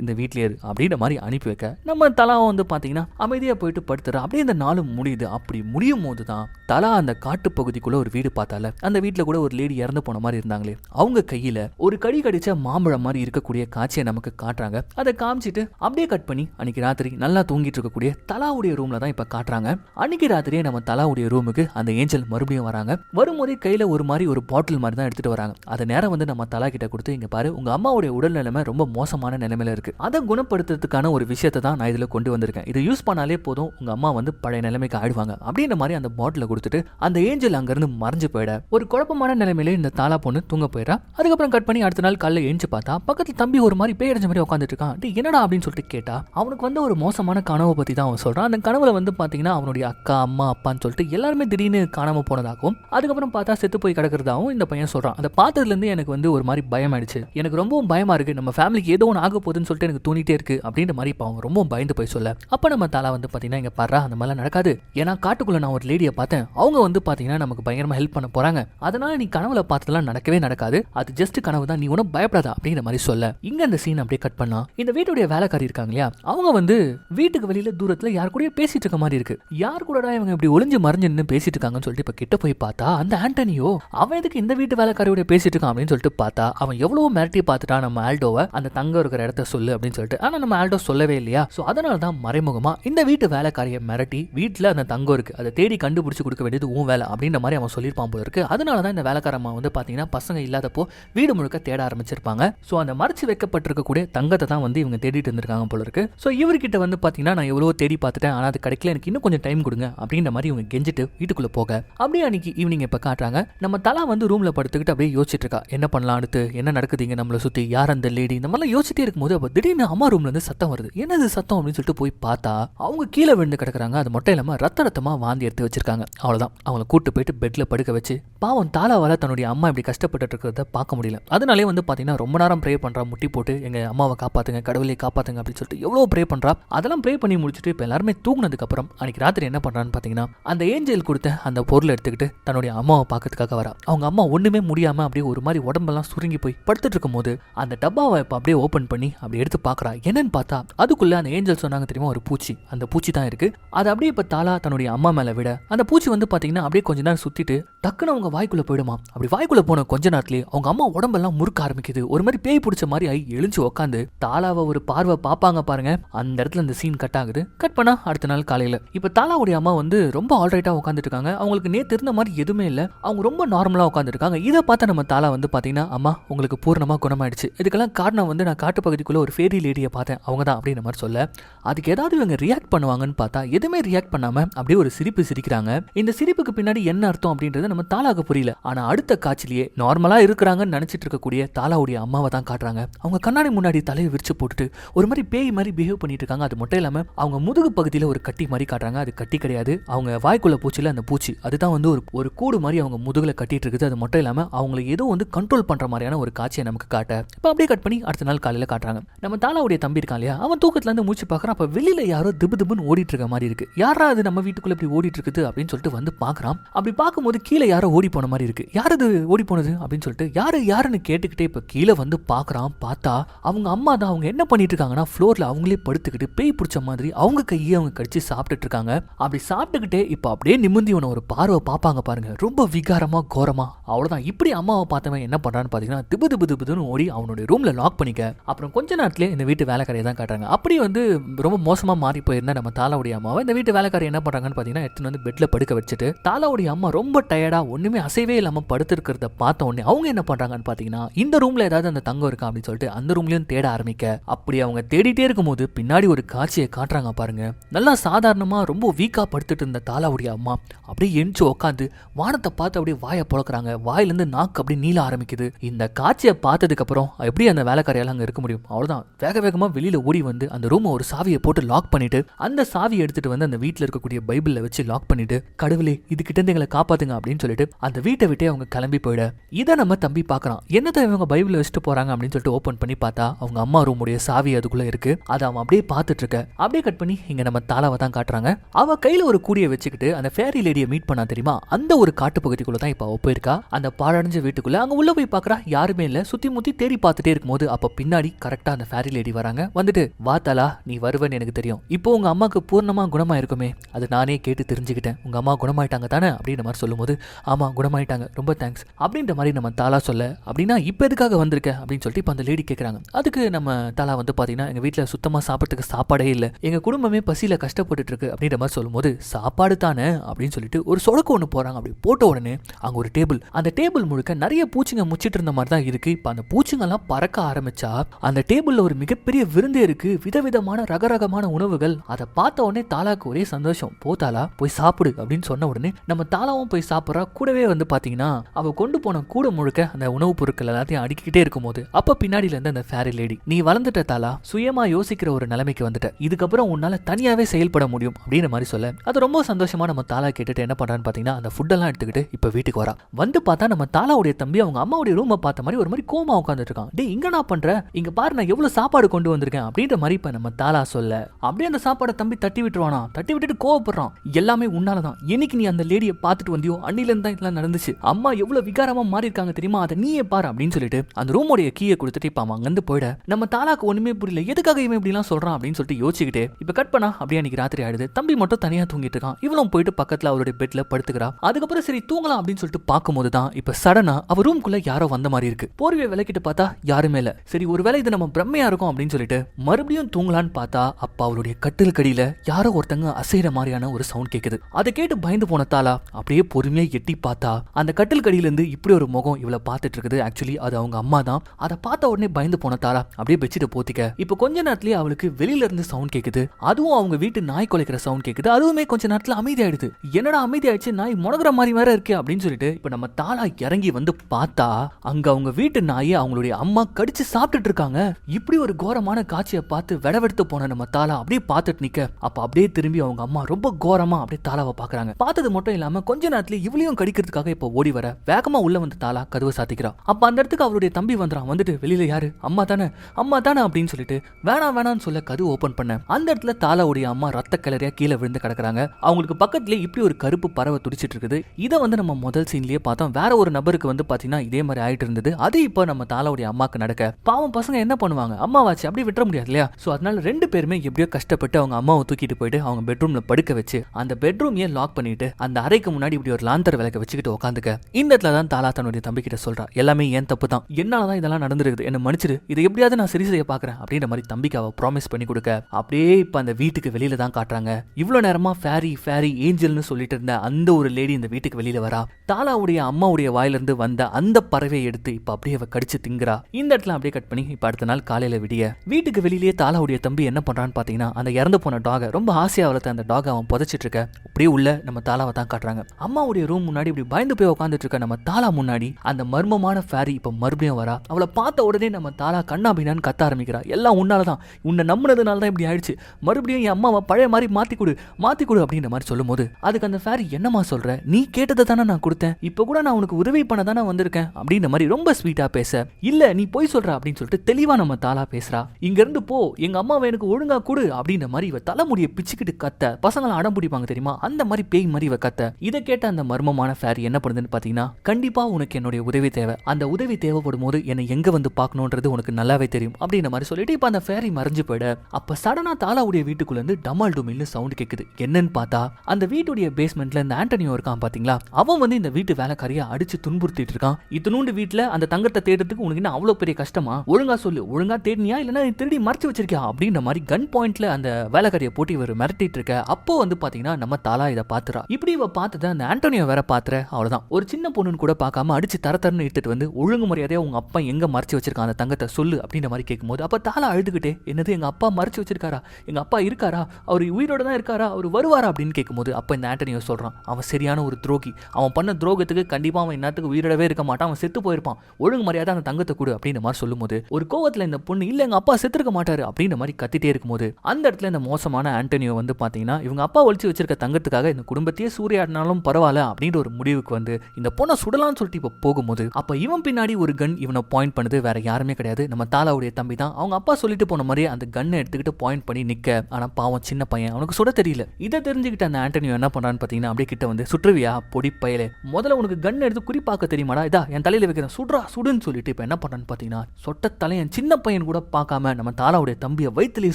இந்த வீட்லயே இரு அப்படின்ற மாதிரி அனுப்பி வைக்க நம்ம தலாவை வந்து பார்த்தீங்கன்னா அமைதியாக போயிட்டு படுத்துற. அப்படியே இந்த நாளும் முடியுது. அப்படி முடியும் போது தான் தலா அந்த காட்டு பகுதிக்குள்ளே ஒரு வீடு பார்த்தால அந்த வீட்டில் கூட ஒரு லேடி இறந்து போன மாதிரி இருந்தாங்களே. அவங்க கையில் ஒரு கடி கடிச்ச மாம்பழம் மாதிரி இருக்கக்கூடிய காட்சியை நமக்கு காட்டுறாங்க. அதை காமிச்சிட்டு அப்படியே கட் பண்ணி அன்னைக்கு ராத்திரி நல்லா தூங்கிட்டு இருக்கக்கூடிய தலாவுடைய ரூமில் தான் இப்போ காட்டுறாங்க. அன்னைக்கு ராத்திரியே நம்ம தலாவுடைய ரூமுக்கு அந்த ஏஞ்சல் மறுபடியும் வராங்க. வரும்போதே கையில ஒரு மாதிரி ஒரு பாட்டில் மாதிரி தான் எடுத்துட்டு வராங்க. அதை நேரம் வந்து நம்ம தலா கிட்ட கொடுத்து இங்க பாரு உங்க அம்மாவுடைய உடல் நிலைமை ரொம்ப மோசமான நிலைமையில இருக்கு. அதை குணப்படுத்துறதுக்கான ஒரு விஷயத்தை தான் நான் இதுல கொண்டு வந்திருக்கேன். இதை யூஸ் பண்ணாலே போதும் உங்க அம்மா வந்து பழைய நிலைமைக்கு ஆயிடுவாங்க. அப்படின்ற மாதிரி அந்த பாட்டில கொடுத்துட்டு அந்த ஏஞ்சல் அங்கிருந்து மறைஞ்சு போயிட. ஒரு குழப்பமான நிலைமையில இந்த தாலா பொண்ணு தூங்க போயிடா அதுக்கப்புறம் கட் பண்ணி அடுத்த நாள் காலையில் ஏஞ்சு பார்த்தா பக்கத்துல தம்பி ஒரு மாதிரி பேயடைஞ்ச மாதிரி உட்காந்துட்டு இருக்கான். என்னடா? அப்படின்னு சொல்லிட்டு கேட்டா அவனுக்கு வந்து ஒரு மோசமான கனவை பத்தி தான் அவன் சொல்றான். அந்த கனவுல வந்து பாத்தீங்கன்னா அவனுடைய அக்கா அம்மா அப்பான்னு சொல்லிட்டு எல்லாருமே திடீர்னு காணாம போனதாகவும் அதுக்கப்புறம் பார்த்தா செத்து போய் கிடக்கிறதாகவும் இந்த பையன் சொல்றான். அதை பார்த்ததுலேருந்து எனக்கு வந்து ஒரு மாதிரி பயம் ஆயிடுச்சு எனக்கு ரொம்பவும் பயமா இருக்கு. நம்ம ஃபேமிலிக்கு ஏதோ ஒன்று ஆக போகுதுன்னு சொல்லிட்டு எனக்கு தோணிட்டே இருக்கு அப்படின்ற மாதிரி இப்போ அவன் ரொம்ப பயந்து போய் சொல்ல. அப்ப நம்ம தாலா வந்து பாத்தீங்கன்னா இங்க பாரு அந்த மாதிரிலாம் நடக்காது. ஏன்னா காட்டுக்குள்ள நான் ஒரு லேடியை பார்த்தேன். அவங்க வந்து பாத்தீங்கன்னா நமக்கு பயங்கரமா ஹெல்ப் பண்ண போறாங்க. அதனால நீ கனவுல பார்த்ததெல்லாம் நடக்கவே நடக்காது. அது ஜஸ்ட் கனவு தான். நீ ஒன்றும் பயப்படாத அப்படிங்கிற மாதிரி சொல்ல. இங்க அந்த சீன் அப்படியே கட் பண்ணா. இந்த வீட்டுடைய வேலைக்காரி இருக்காங்க இல்லையா? அவங்க வந்து வீட்டுக்கு வெளியில தூரத்துல யார் கூடயோ பேசிட்டு இருக்க மாதிரி இருக்கு. யார் கூடடா இவங்க இப்படி ஒளிஞ்சு மறைஞ்சு நின்று பேசிட்டு இருக்காங்கன்னு சொல்லிட்டு இப்போ கிட்ட போய் பார்த்தா அந்த ஆண்டனியோ அவன் எதுக்கு இந்த வீட்டு வேலைக்காரியோட பேசிட்டு இருக்கான் அப்படின்னு சொல்லிட்டு பார்த்தா அவன் எவ்வளவு மிரட்டி பார்த்துட்டா நம்ம ஆல்டோவை அந்த தங்கம் இருக்கிற இடத்த சொல்லு அப்படின்னு சொல்லிட்டு. ஆனால் நம்ம ஆல்டோ சொல்லவே இல்லையா? ஸோ அதனால தான் மறைமுகமா இந்த வீட்டு வேலைக்காரியை மிரட்டி வீட்டுல அந்த தங்கம் இருக்குது அதை தேடி கண்டுபிடிச்சு கொடுக்க வேண்டியது உன் வேலை அப்படின்ற மாதிரி அவன் சொல்லியிருப்பான் போல இருக்கு. அதனால தான் இந்த வேலைக்காரம்மா வந்து பாத்தீங்கன்னா பசங்க இல்லாதப்போ வீடு முழுக்க தேட ஆரம்பிச்சிருப்பாங்க. ஸோ அந்த மறைச்சு வைக்கப்பட்டிருக்கக்கூடிய தங்கத்தை தான் வந்து இவங்க தேடிட்டு இருந்திருக்காங்க போல இருக்கு. ஸோ இவர்கிட்ட வந்து பாத்தீங்கன்னா நான் எவ்வளோ தேடி பார்த்துட்டேன். ஆனால் அது கிடைக்கல. எனக்கு இன்னும் கொஞ்சம் டைம் கொடுங்க அப்படின்ற மாதிரி இவங்க கெஞ்சிட்டு வீட்டுக்குள்ள போக. அப்படியே அன்னைக்கு ஈவினிங் இப்ப காட்டுறாங்க. நம்ம தலா வந்து ரூம்ல படுத்துக்கிட்டு அப்படியே யோசிச்சுட்டு இருக்கா என்ன பண்ணலாம் அடுத்து? என்ன நடக்குது இங்க நம்மளை சுத்தி? யார் அந்த லேடி இந்த மாதிரிலாம் யோசிச்சிட்டே இருக்கும்போது அப்ப திடீர்னு அம்மா ரூம்ல இருந்து சத்தம் வருது. என்னது சத்தம் அப்படின்னு சொல்லிட்டு போய் பார்த்தா அவங்க கீழே விழுந்து கிடக்குறாங்க. அது மட்டும் இல்லாம ரத்த ரத்தமா வாந்தி எடுத்து வச்சிருக்காங்க. அவ்வளவுதான். அவங்கள கூட்டு போயிட்டு பெட்ல படுக்க வச்சு பாவம் தாலாவால தன்னுடைய அம்மா இப்படி கஷ்டப்பட்டு இருக்கிறத பார்க்க முடியல. அதனாலே வந்து பாத்தீங்கன்னா ரொம்ப நேரம் ப்ரே பண்றா. முட்டி போட்டு எங்க அம்மாவை காப்பாத்துங்க கடவுளை காப்பாத்துங்க அப்படின்னு சொல்லிட்டு எவ்வளவு ப்ரே பண்றா. அதெல்லாம் ப்ரே பண்ணி முடிச்சுட்டு இப்ப எல்லாருமே தூங்கினதுக்கப்புறம் அன்னைக்கு ராத்திரி என்ன பண்றான்னு பாத்தீங்கன்னா அந்த ஏஞ்சல் கொடுத்த அந்த பொருளை எடுத்துக்கிட்டு தன்னுடைய அம்மாவை பார்க்கறதுக்காக வரா. அவங்க அம்மா ஒண்ணுமே முடியாம அப்படியே ஒரு மாதிரி உடம்பெல்லாம் சுருங்கி போய் படுத்துட்டு இருக்கும்போது அந்த டப்பாவை இப்ப அப்படியே ஓபன் பண்ணி அப்படி எடுத்து பார்க்குறா. என்னன்னு பார்த்தா அதுக்குள்ள அந்த ஏஞ்சல் சொன்னாங்க தெரியுமா? ஒரு பூச்சி. அந்த பூச்சி தான் இருக்கு. அது அப்படியே இப்ப தாலா தன்னுடைய அம்மா மேல விட அந்த பூச்சி வந்து பாத்தீங்கன்னா அப்படியே கொஞ்ச நேரம் சுத்திட்டு டக்குன்னு அவங்க வாய்க்குள்ள போயிடுமா. அப்படி வாய்க்குள்ள போன கொஞ்ச நேரத்துலயே அவங்க அம்மா உடம்பெல்லாம் முறுக்க ஆரம்பிக்குது. ஒரு மாதிரி பேய் பிடிச்ச மாதிரி ஆகி எழுஞ்சு உட்காந்து தாலாவை ஒரு பார்வை பார்ப்பாங்க பாருங்க. அந்த இடத்துல அந்த சீன் கட் ஆகுது. கட் பண்ணா அடுத்த நாள் காலையில. இப்ப தாலாவுடைய அம்மா வந்து ரொம்ப ஆல்ரைட்டா உட்காந்துட்டு இருக்காங்க. அவங்களுக்கு நேற்று இருந்த மாதிரி எதுவுமே இல்லை. அவங்க ரொம்ப நார்மலாக உட்காந்துருக்காங்க இதை பார்த்த நம்ம தாலா வந்து பார்த்தீங்கன்னா அம்மா உங்களுக்கு பூர்ணமாக குணமாயிடுச்சு. இதுக்கெல்லாம் காரணம் வந்து நான் காட்டுப்பகுதிக்குள்ளே ஒரு ஃபேரி லேடியை பார்த்தேன். அவங்க தான் அப்படின்ற மாதிரி சொல்ல. அதுக்கு ஏதாவது இவங்க ரியாக்ட் பண்ணுவாங்கன்னு பார்த்தா எதுவுமே ரியாக்ட் பண்ணாமல் அப்படியே ஒரு சிரிப்பு சிரிக்கிறாங்க. இந்த சிரிப்புக்கு பின்னாடி என்ன அர்த்தம் அப்படின்றது நம்ம தாலாவுக்கு புரியல. ஆனால் அடுத்த காட்சிலேயே நார்மலாக இருக்கிறாங்கன்னு நினச்சிட்டு இருக்கக்கூடிய தாலாவுடைய அம்மாவை தான் காட்டுறாங்க. அவங்க கண்ணாடி முன்னாடி தலையை விரிச்சு போட்டுட்டு ஒரு மாதிரி பேய் மாதிரி பிஹேவ் பண்ணிட்டு இருக்காங்க. அது மட்டும் இல்லாமல் அவங்க முதுகு பகுதியில் ஒரு கட்டி மாதிரி காட்டுறாங்க. அது கட்டி கிடையாது. அவங்க வாய்க்குள்ள பூச்சில அந்த பூச்சி. அதுதான் வந்து ஒரு ஒரு கூடு மாதிரி அவங்க முதுகில் கட்டிட்டு இருக்குது. அது மட்டும் இல்லாமல் அவங்களை ஏதோ வந்து கண்ட்ரோல் பண்ணுற மாதிரியான ஒரு காட்சியை நமக்கு காட்ட. இப்போ அப்படியே கட் பண்ணி அடுத்த நாள் காலையில் காட்டுறாங்க. நம்ம தாலாவுடைய தம்பி இருக்கான் இல்லையா? அவன் தூக்கத்துல இருந்து மூச்சு பார்க்குறான் அப்போ வெளியில் யாரோ திபு திபுன்னு ஓடிட்டு இருக்க மாதிரி இருக்கு. யாரா அது நம்ம வீட்டுக்குள்ள இப்படி ஓடிட்டு இருக்குது அப்படின்னு சொல்லிட்டு வந்து பார்க்குறான் அப்படி பார்க்கும்போது கீழே யாரோ ஓடி போன மாதிரி இருக்கு. யார் அது ஓடி போனது அப்படின்னு சொல்லிட்டு யாரு யாருன்னு கேட்டுக்கிட்டே இப்போ கீழே வந்து பார்க்குறான் பார்த்தா அவங்க அம்மா தான். அவங்க என்ன பண்ணிட்டு இருக்காங்கன்னா ஃப்ளோரில் அவங்களே படுத்துக்கிட்டு பேய் பிடிச்ச மாதிரி அவங்க கையை அவங்க கடிச்சு சாப்பிட்டுட்டு இருக்காங்க. அப்படி சாப்பிட்டுக்கிட்டே இப்போ அப்படியே நிமிந்தி இவனை ஒரு பார்வை பார்ப்பாங்க பாருங்க. ரொம்ப விகாரமா கோரமா. அவ்வளவுதான். இப்படி அம்மாவை பார்த்தவன் என்ன பண்றான்னு பாத்தீங்கன்னா திபு திபு ஓடி அவனுடைய ரூம்ல லாக் பண்ணிக்க அப்புறம் கொஞ்ச நேரத்திலே இந்த வீட்டு வேலைக்காரியை தான் காட்டுறாங்க. அப்படி வந்து ரொம்ப மோசமா மாறி போயிருந்தா நம்ம தாலாவுடைய அம்மாவை. இந்த வீட்டு வேலைக்காரி என்ன பண்ணுறாங்கன்னு பாத்தீங்கன்னா எடுத்துன்னு வந்து பெட்ல படுக்க வச்சுட்டு தாலாவுடைய அம்மா ரொம்ப டயர்டா ஒன்றுமே அசைவே இல்லாமல் படுத்திருக்கிறத பார்த்த உடனே அவங்க என்ன பண்றாங்கன்னு பாத்தீங்கன்னா இந்த ரூம்ல ஏதாவது அந்த தங்கம் இருக்கா அப்படின்னு சொல்லிட்டு அந்த ரூம்லயும் தேட ஆரம்பிக்க. அப்படி அவங்க தேடிட்டே இருக்கும்போது பின்னாடி ஒரு காட்சியை காட்டுறாங்க பாருங்க. நல்லா சாதாரணமா ரொம்ப வீக்கா படுத்துட்டு இருந்த தாலாவுடைய அம்மா அப்படியே எணிச்சு உட்காந்து வானத்தை பார்த்து அப்படியே வாயை புழக்கிறாங்க. வாயிலேருந்து நாக்கு அப்படியே நீள ஆரம்பிக்குது. இந்த காட்சியை பார்த்ததுக்கப்புறம் எப்படி அந்த வேலைக்காரையால் அங்கே இருக்க முடியும்? அவ்வளோதான் வேக வேகமாக வெளியில் ஓடி வந்து அந்த ரூமை ஒரு சாவியை போட்டு லாக் பண்ணிட்டு அந்த சாவியை எடுத்துட்டு வந்து அந்த வீட்டில் இருக்கக்கூடிய பைபிளில் வச்சு லாக் பண்ணிட்டு கடவுளே இதுக்கிட்டேருந்து எங்களை காப்பாத்துங்க அப்படின்னு சொல்லிட்டு அந்த வீட்டை விட்டே அவங்க கிளம்பி போயிட. இதை நம்ம தம்பி பார்க்குறான். என்னத்தை இவங்க பைபிளில் வச்சுட்டு போகிறாங்க அப்படின்னு சொல்லிட்டு ஓப்பன் பண்ணி பார்த்தா அவங்க அம்மா ரூமுடைய சாவி அதுக்குள்ளே இருக்குது அதை அவன் அப்படியே பார்த்துட்டு இருக்க. அப்படியே கட் பண்ணி இங்கே நம்ம தாலாவை தான் காட்டுறாங்க. அவள் கையில் ஒரு கூடிய வச்சுக்கிட்டு அந்த ஃபேரி லேடி லேடியை மீட் பண்ணா தெரியுமா? அந்த ஒரு காட்டு பகுதிக்குள்ள தான் இப்போ அவ போயிருக்கா. அந்த பாழடைஞ்ச வீட்டுக்குள்ள அங்க உள்ள போய் பாக்குறா. யாருமே இல்ல. சுத்தி முத்தி தேடி பார்த்துட்டே இருக்கும்போது அப்ப பின்னாடி கரெக்டா அந்த ஃபேரி லேடி வராங்க. வந்துட்டு வா தலா நீ வருவன்னு எனக்கு தெரியும். இப்போ உங்க அம்மாக்கு பூர்ணமா குணமா இருக்குமே அது நானே கேட்டு தெரிஞ்சுக்கிட்டேன். உங்க அம்மா குணமாயிட்டாங்க தானே? அப்படின்ற மாதிரி சொல்லும்போது ஆமா குணமாயிட்டாங்க. ரொம்ப தேங்க்ஸ் அப்படின்ற மாதிரி நம்ம தாலா சொல்ல அப்படின்னா இப்போ எதுக்காக வந்திருக்க? அப்படின்னு சொல்லிட்டு இப்போ அந்த லேடி கேட்குறாங்க அதுக்கு நம்ம தாலா வந்து பார்த்தீங்கன்னா எங்கள் வீட்டில் சுத்தமாக சாப்பிட்றதுக்கு சாப்பாடே இல்லை. எங்கள் குடும்பமே பசியில் கஷ்டப்பட்டுட்டு இருக்கு. அப்படின்ற மாதிரி சொல்லும்போது சாப்பாடு தானே? அப்படின்னு சொல்லிட்டு ஒரு சொடக்கு ஒன்று போகிறாங்க அப்படி போட்ட உடனே அங்கே ஒரு டேபிள் அந்த டேபிள் முழுக்க நிறைய பூச்சிங்க முச்சிட்டு இருந்த மாதிரி தான் இருக்கு. இப்போ அந்த பூச்சிங்கெல்லாம் பறக்க ஆரம்பிச்சா அந்த டேபிளில் ஒரு மிகப்பெரிய விருந்தே இருக்கு. விதவிதமான ரகரகமான உணவுகள். அதை பார்த்த உடனே தாலாக்கு ஒரே சந்தோஷம். போத்தாலா போய் சாப்பிடு அப்படின்னு சொன்ன உடனே நம்ம தாலாவும் போய் சாப்பிட்றா. கூடவே வந்து பார்த்தீங்கன்னா அவ கொண்டு போன கூட முழுக்க அந்த உணவுப் பொருட்கள் எல்லாத்தையும் அடுக்கிக்கிட்டே இருக்கும்போது அப்ப பின்னாடில இருந்து அந்த ஃபேரி லேடி நீ வளர்ந்துட்ட தாலா சுயமா யோசிக்கிற ஒரு நிலைமைக்கு வந்துட்ட. இதுக்கப்புறம் உன்னால தனியாவே செயல்பட முடியும். அப்படின்ற மாதிரி சொல்ல. அது ரொம்ப சந்தோஷமா நம்ம தாலா கேட்டு என்ன பண்ணுறான்னு பார்த்தீங்கன்னா அந்த ஃபுட்டெல்லாம் எடுத்துக்கிட்டு இப்ப வீட்டுக்கு வரா. வந்து பார்த்தா நம்ம தாலாவுடைய தம்பி அவங்க அம்மாவுடைய ரூமை பார்த்த மாதிரி ஒரு மாதிரி கோமா உட்காந்துட்டு இருக்கான் டே இங்கே நான் பண்ற? இங்க பாரு நான் எவ்வளவு சாப்பாடு கொண்டு வந்திருக்கேன். அப்படின்ற மாதிரி இப்போ நம்ம தாலா சொல்ல. அப்படியே அந்த சாப்பாடை தம்பி தட்டி விட்டுருவானா? தட்டி விட்டுட்டு கோவப்படுறான். எல்லாமே உன்னாலதான் என்னைக்கு நீ அந்த லேடியை பார்த்துட்டு வந்தியோ அன்னிலிருந்து தான் இதெல்லாம் நடந்துச்சு. அம்மா எவ்வளோ விகாரமா மாறி இருக்காங்க தெரியுமா? அதை நீயே பாரு அப்படின்னு சொல்லிட்டு அந்த ரூமோடைய கீயை கொடுத்துட்டு இப்போ அவன் அங்கேருந்து போயிட. நம்ம தாலாக்கு ஒண்ணுமே புரியல. எதுக்காக இவன் இப்படிலாம் சொல்கிறான் அப்படின்னு சொல்லிட்டு யோசிச்சுக்கிட்டு இப்போ கட் பண்ணா? அப்படியே அன்னைக்கு ராத்திரி ஆயிடுது. தம்பி மட்டும் தனியா தூங்கிட்டு இருக்கான். இவளும் போயிட்டு பக்கத்துல அவளுடைய பெட்ல படுத்துக்கிறா. அதுக்கப்புறம் சரி தூங்கலாம் அப்படின்னு சொல்லிட்டு பார்க்கும்போது தான் இப்ப சடனா அவ ரூம்குள்ள யாரோ வந்த மாதிரி இருக்கு. போர்வையை விளக்கிட்டு பார்த்தா யாருமே இல்ல சரி ஒருவேளை இது நம்ம பிரம்மையா இருக்கும் அப்படின்னு சொல்லிட்டு மறுபடியும் தூங்கலான்னு பார்த்தா அப்ப அவளுடைய கட்டில் கடியில யாரோ ஒருத்தங்க அசைற மாதிரியான ஒரு சவுண்ட் கேக்குது. அதை கேட்டு பயந்து போன தாலா அப்படியே பொறுமையா எட்டி பார்த்தா அந்த கட்டில் கடியில இருந்து இப்படி ஒரு முகம் இவளை பார்த்துட்டு இருக்குது. ஆக்சுவலி அது அவங்க அம்மா தான். அதை பார்த்த உடனே பயந்து போன தாலா அப்படியே பெட்ஷீட்டை போத்திக்க. இப்போ கொஞ்ச நேரத்திலேயே அவளுக்கு வெளியில இருந்து சவுண்ட் கேக்குது. அதுவும் அவங்க வீட்டு நாய் குலைக்கிற சவுண்ட் கேக்குது. அதுவுமே கொஞ்ச நேரத்துல அமைதியாயிடுது. என்னடா அமைதியாச்சு நாய் முனகுற மாதிரி வேற இருக்கு அப்படின்னு சொல்லிட்டு இப்போ நம்ம தாலா இறங்கி வந்து பார்த்தா அங்க அவங்க வீட்டு நாயை அவங்களுடைய அம்மா கடிச்சு சாப்பிட்டுட்டு இருக்காங்க. இப்படி ஒரு கோரமான காட்சியை பார்த்து விடவெடுத்து போன நம்ம தாலா அப்படியே பார்த்துட்டு நிக்க. அப்ப அப்படியே திரும்பி அவங்க அம்மா ரொம்ப கோரமா அப்படியே தாலாவை பாக்குறாங்க பார்த்தது மட்டும் இல்லாம கொஞ்ச நேரத்துல இவளையும் கடிக்கிறதுக்காக இப்ப ஓடி வர வேகமா உள்ள வந்து தாலா கதவை சாத்திக்கிறா. அப்ப அந்த இடத்துக்கு அவருடைய தம்பி வந்துறான் வந்துட்டு வெளியில யாரு? அம்மா தானே அம்மா தானே அப்படின்னு சொல்லிட்டு வேணாம் வேணாம்னு சொல்ல கதவு ஓபன் பண்ண. அந்த இடத்துல தாலாவுடைய அம்மா ரத்த கிளறியா கீழே விழுந்து கிடக்குறாங்க. அவங்களுக்கு பக்கத்துல இப்படி ஒரு கருப்பு பறவை துடிச்சிட்டு இருக்குது. இதை வந்து நம்ம முதல் சீன்லயே பார்த்தோம். வேற ஒரு நபருக்கு வந்து பாத்தீங்கன்னா இதே மாதிரி ஆயிட்டு இருந்தது. அது இப்போ நம்ம தாலாவுடைய அம்மாக்கு நடக்க. பாவம் பசங்க என்ன பண்ணுவாங்க? அம்மாவாச்சு அப்படி விட்டுற முடியாது இல்லையா? சோ அதனால ரெண்டு பேருமே எப்படியோ கஷ்டப்பட்டு அவங்க அம்மாவை தூக்கிட்டு போயிட்டு அவங்க பெட்ரூம்ல படுக்க வச்சு அந்த பெட்ரூமையே லாக் பண்ணிட்டு அந்த அறைக்கு முன்னாடி இப்படி ஒரு லாந்தர் விளக்க வச்சுக்கிட்டு உட்காந்துக்க இந்த இடத்துல தான் தாலா தன்னுடைய தம்பி கிட்ட சொல்றா எல்லாமே ஏன் தப்பு தான்? என்னால தான் இதெல்லாம் நடந்திருக்குது. என்ன மன்னிச்சிரு. இதை எப்படியாவது நான் சரி செய்ய பாக்குறேன். அப்படின்ற மாதிரி தம்பிக்கு அவ ப்ராமிஸ் பண்ணி கொடுக்க. அப்படியே இப்ப அந்த வீட்டுக்கு வெளியில தான் காட்டுறாங்க. இவ்வளவு நேரமா ஃபேரி ஃபேரி ஏஞ்சல்னு சொல்லிட்டு இருந்த அந்த ஒரு லேடி இந்த வீட்டுக்கு வெளியில வரா. தாலாவுடைய அம்மாவுடைய வாயிலிருந்து வந்த அந்த பறவையை எடுத்து இப்ப அப்படியே அவ கடிச்சு திங்குறா. இந்த இடத்துல அப்படியே கட் பண்ணி இப்ப அடுத்த நாள் காலையில விடிய வீட்டுக்கு வெளியிலேயே தாலாவுடைய தம்பி என்ன பண்றான்னு பாத்தீங்கன்னா அந்த இறந்து போன டாக ரொம்ப ஆசையா வளர்த்த அந்த டாக அவன் புதைச்சிட்டு இருக்க. அப்படியே உள்ள நம்ம தாலாவை தான் காட்டுறாங்க. அம்மாவுடைய ரூம் முன்னாடி இப்படி பயந்து போய் உட்காந்துட்டு இருக்க நம்ம தாலா முன்னாடி அந்த மர்மமான ஃபேரி இப்ப மறுபடியும் வரா. அவளை பார்த்த உடனே நம்ம தாலா கண்ணாபினான்னு கத்த ஆரம்பிக்கிறா. எல்லாம் உன்னால தான். உன்னை நம்பினதுனால தான் இப்படி ஆயிடுச்சு. மறுபடியும் என் அம்மாவை பழைய மாதிரி மாத்தி கொடு மாத்தி கொடு அப்படின்ற மாதிரி சொல்லும்போது அதுக்கு அந்த ஃபேரி என்னம்மா சொல்ற? நீ கேட்டதை தானே நான் கொடுத்தேன். இப்போ கூட நான் உனக்கு உதவி பண்ண தானே வந்திருக்கேன். அப்படின்ற மாதிரி ரொம்ப ஸ்வீட்டா பேச. இல்ல நீ போய் சொல்ற அப்படின்னு சொல்லிட்டு தெளிவா நம்ம தாலா பேசுறா. இங்க இருந்து போ. எங்க அம்மாவை எனக்கு ஒழுங்கா கொடு அப்படின்ற மாதிரி இவ தலைமுடியை பிச்சுக்கிட்டு கத்த. பசங்களை அடம் பிடிப்பாங்க தெரியுமா? அந்த மாதிரி பேய் மாதிரி இவ கத்த. இதை கேட்ட அந்த மர்மமான ஃபேரி என்ன பண்ணுதுன்னு பாத்தீங்கன்னா கண்டிப்பா உனக்கு என்னுடைய உதவி தேவை. அந்த உதவி தேவைப்படும் போது என்னை எங்க வந்து பார்க்கணுன்றது உனக்கு நல்லாவே தெரியும் அப்படின்ற மாதிரி சொல்லிட்டு இப்ப அந்த ஃபேரி மறைஞ்சு போயிட. அப்ப சடனா தாலாவுடைய வீட்டுக்குள்ள இருந்து டமால் டுமில்னு சவுண்ட் கேக்குது. என்னன்னு பார்த்தா அந்த வீட்டுடைய பேஸ் பேஸ்மெண்ட்ல இந்த ஆண்டனியோ இருக்கான் பாத்தீங்களா? அவன் வந்து இந்த வீட்டு வேலைக்காரியை அடிச்சு துன்புறுத்திட்டு இருக்கான். இத்தனூண்டு வீட்டுல அந்த தங்கத்தை தேடுறதுக்கு உனக்கு என்ன அவ்வளவு பெரிய கஷ்டமா? ஒழுங்கா சொல்லு. ஒழுங்கா தேடினியா? இல்லைன்னா திருடி மறைச்சு வச்சிருக்கியா? அப்படின்ற மாதிரி கன் பாயிண்ட்ல அந்த வேலைக்காரியை போட்டு இவர் மிரட்டிட்டு இருக்க. அப்போ வந்து பாத்தீங்கன்னா நம்ம தாலா இதை பாத்துறா. இப்படி இவ பார்த்தத அந்த ஆண்டோனியோ வேற பாத்துற. அவ்வளவுதான். ஒரு சின்ன பொண்ணுன்னு கூட பார்க்காம அடிச்சு தர தரன்னு இட்டுட்டு வந்து ஒழுங்கு மரியாதையா உங்க அப்பா எங்க மறைச்சு வச்சிருக்கான்? அந்த தங்கத்தை சொல்லு அப்படின்ற மாதிரி கேட்கும்போது அப்ப தாலா அழுதுகிட்டே என்னது எங்க அப்பா மறைச்சு வச்சிருக்காரா? எங்க அப்பா இருக்காரா? அவர் உயிரோட தான் இருக்காரா? அவர் வருவாரா? அப்படின்னு கேட்கும்போது அப்ப இந்த ஆண்டனியோ சொல்றான். அவன் சரியான ஒரு துரோகி. அவன் பண்ண துரோகத்துக்கு கண்டிப்பாக அவன் என்னத்துக்கு உயிரிடவே இருக்க மாட்டான். அவன் செத்து போயிருப்பான். ஒழுங்கு மரியாதை அந்த தங்கத்தை கொடு அப்படின்ற மாதிரி சொல்லும்போது ஒரு கோவத்துல இந்த பொண்ணு இல்லை எங்கள் அப்பா செத்துருக்க மாட்டாரு அப்படின்ற மாதிரி கத்திட்டே இருக்கும்போது அந்த இடத்துல இந்த மோசமான ஆண்டனியோ வந்து பார்த்தீங்கன்னா இவங்க அப்பா ஒழிச்சு வச்சிருக்க தங்கத்துக்காக இந்த குடும்பத்தையே சூறையாடினாலும் பரவாயில்ல அப்படின்ற ஒரு முடிவுக்கு வந்து இந்த பொண்ணை சுடலாம்னு சொல்லிட்டு இப்போ போகும்போது அப்போ இவன் பின்னாடி ஒரு கன் இவனை பாயிண்ட் பண்ணுது. வேற யாருமே கிடையாது. நம்ம தாலாவுடைய தம்பி தான். அவங்க அப்பா சொல்லிட்டு போன மாதிரி அந்த கன்னை எடுத்துக்கிட்டு பாயிண்ட் பண்ணி நிற்க ஆனால் பாவம் சின்ன பையன். அவனுக்கு சுட தெரியல. இதை தெரிஞ்சுக்கிட்ட அந்த ஆண்டனியோ என்ன பண்றான்னு பார்த்தீங்கன்னா அப்படியே கிட்ட வந்து சுற்றுவியா? பொடி பயலே முதல்ல உனக்கு கன் எடுத்து குறிப்பாக்க தெரியுமாடா? இதா என் தலையில வைக்கிறேன் சுட்றா சுடுன்னு சொல்லிட்டு இப்போ என்ன பண்ணான்னு பார்த்தீங்கன்னா சொட்ட தலையன் சின்ன பையன் கூட பார்க்காம நம்ம தாலாவுடைய தம்பியை வயிற்றுலேயே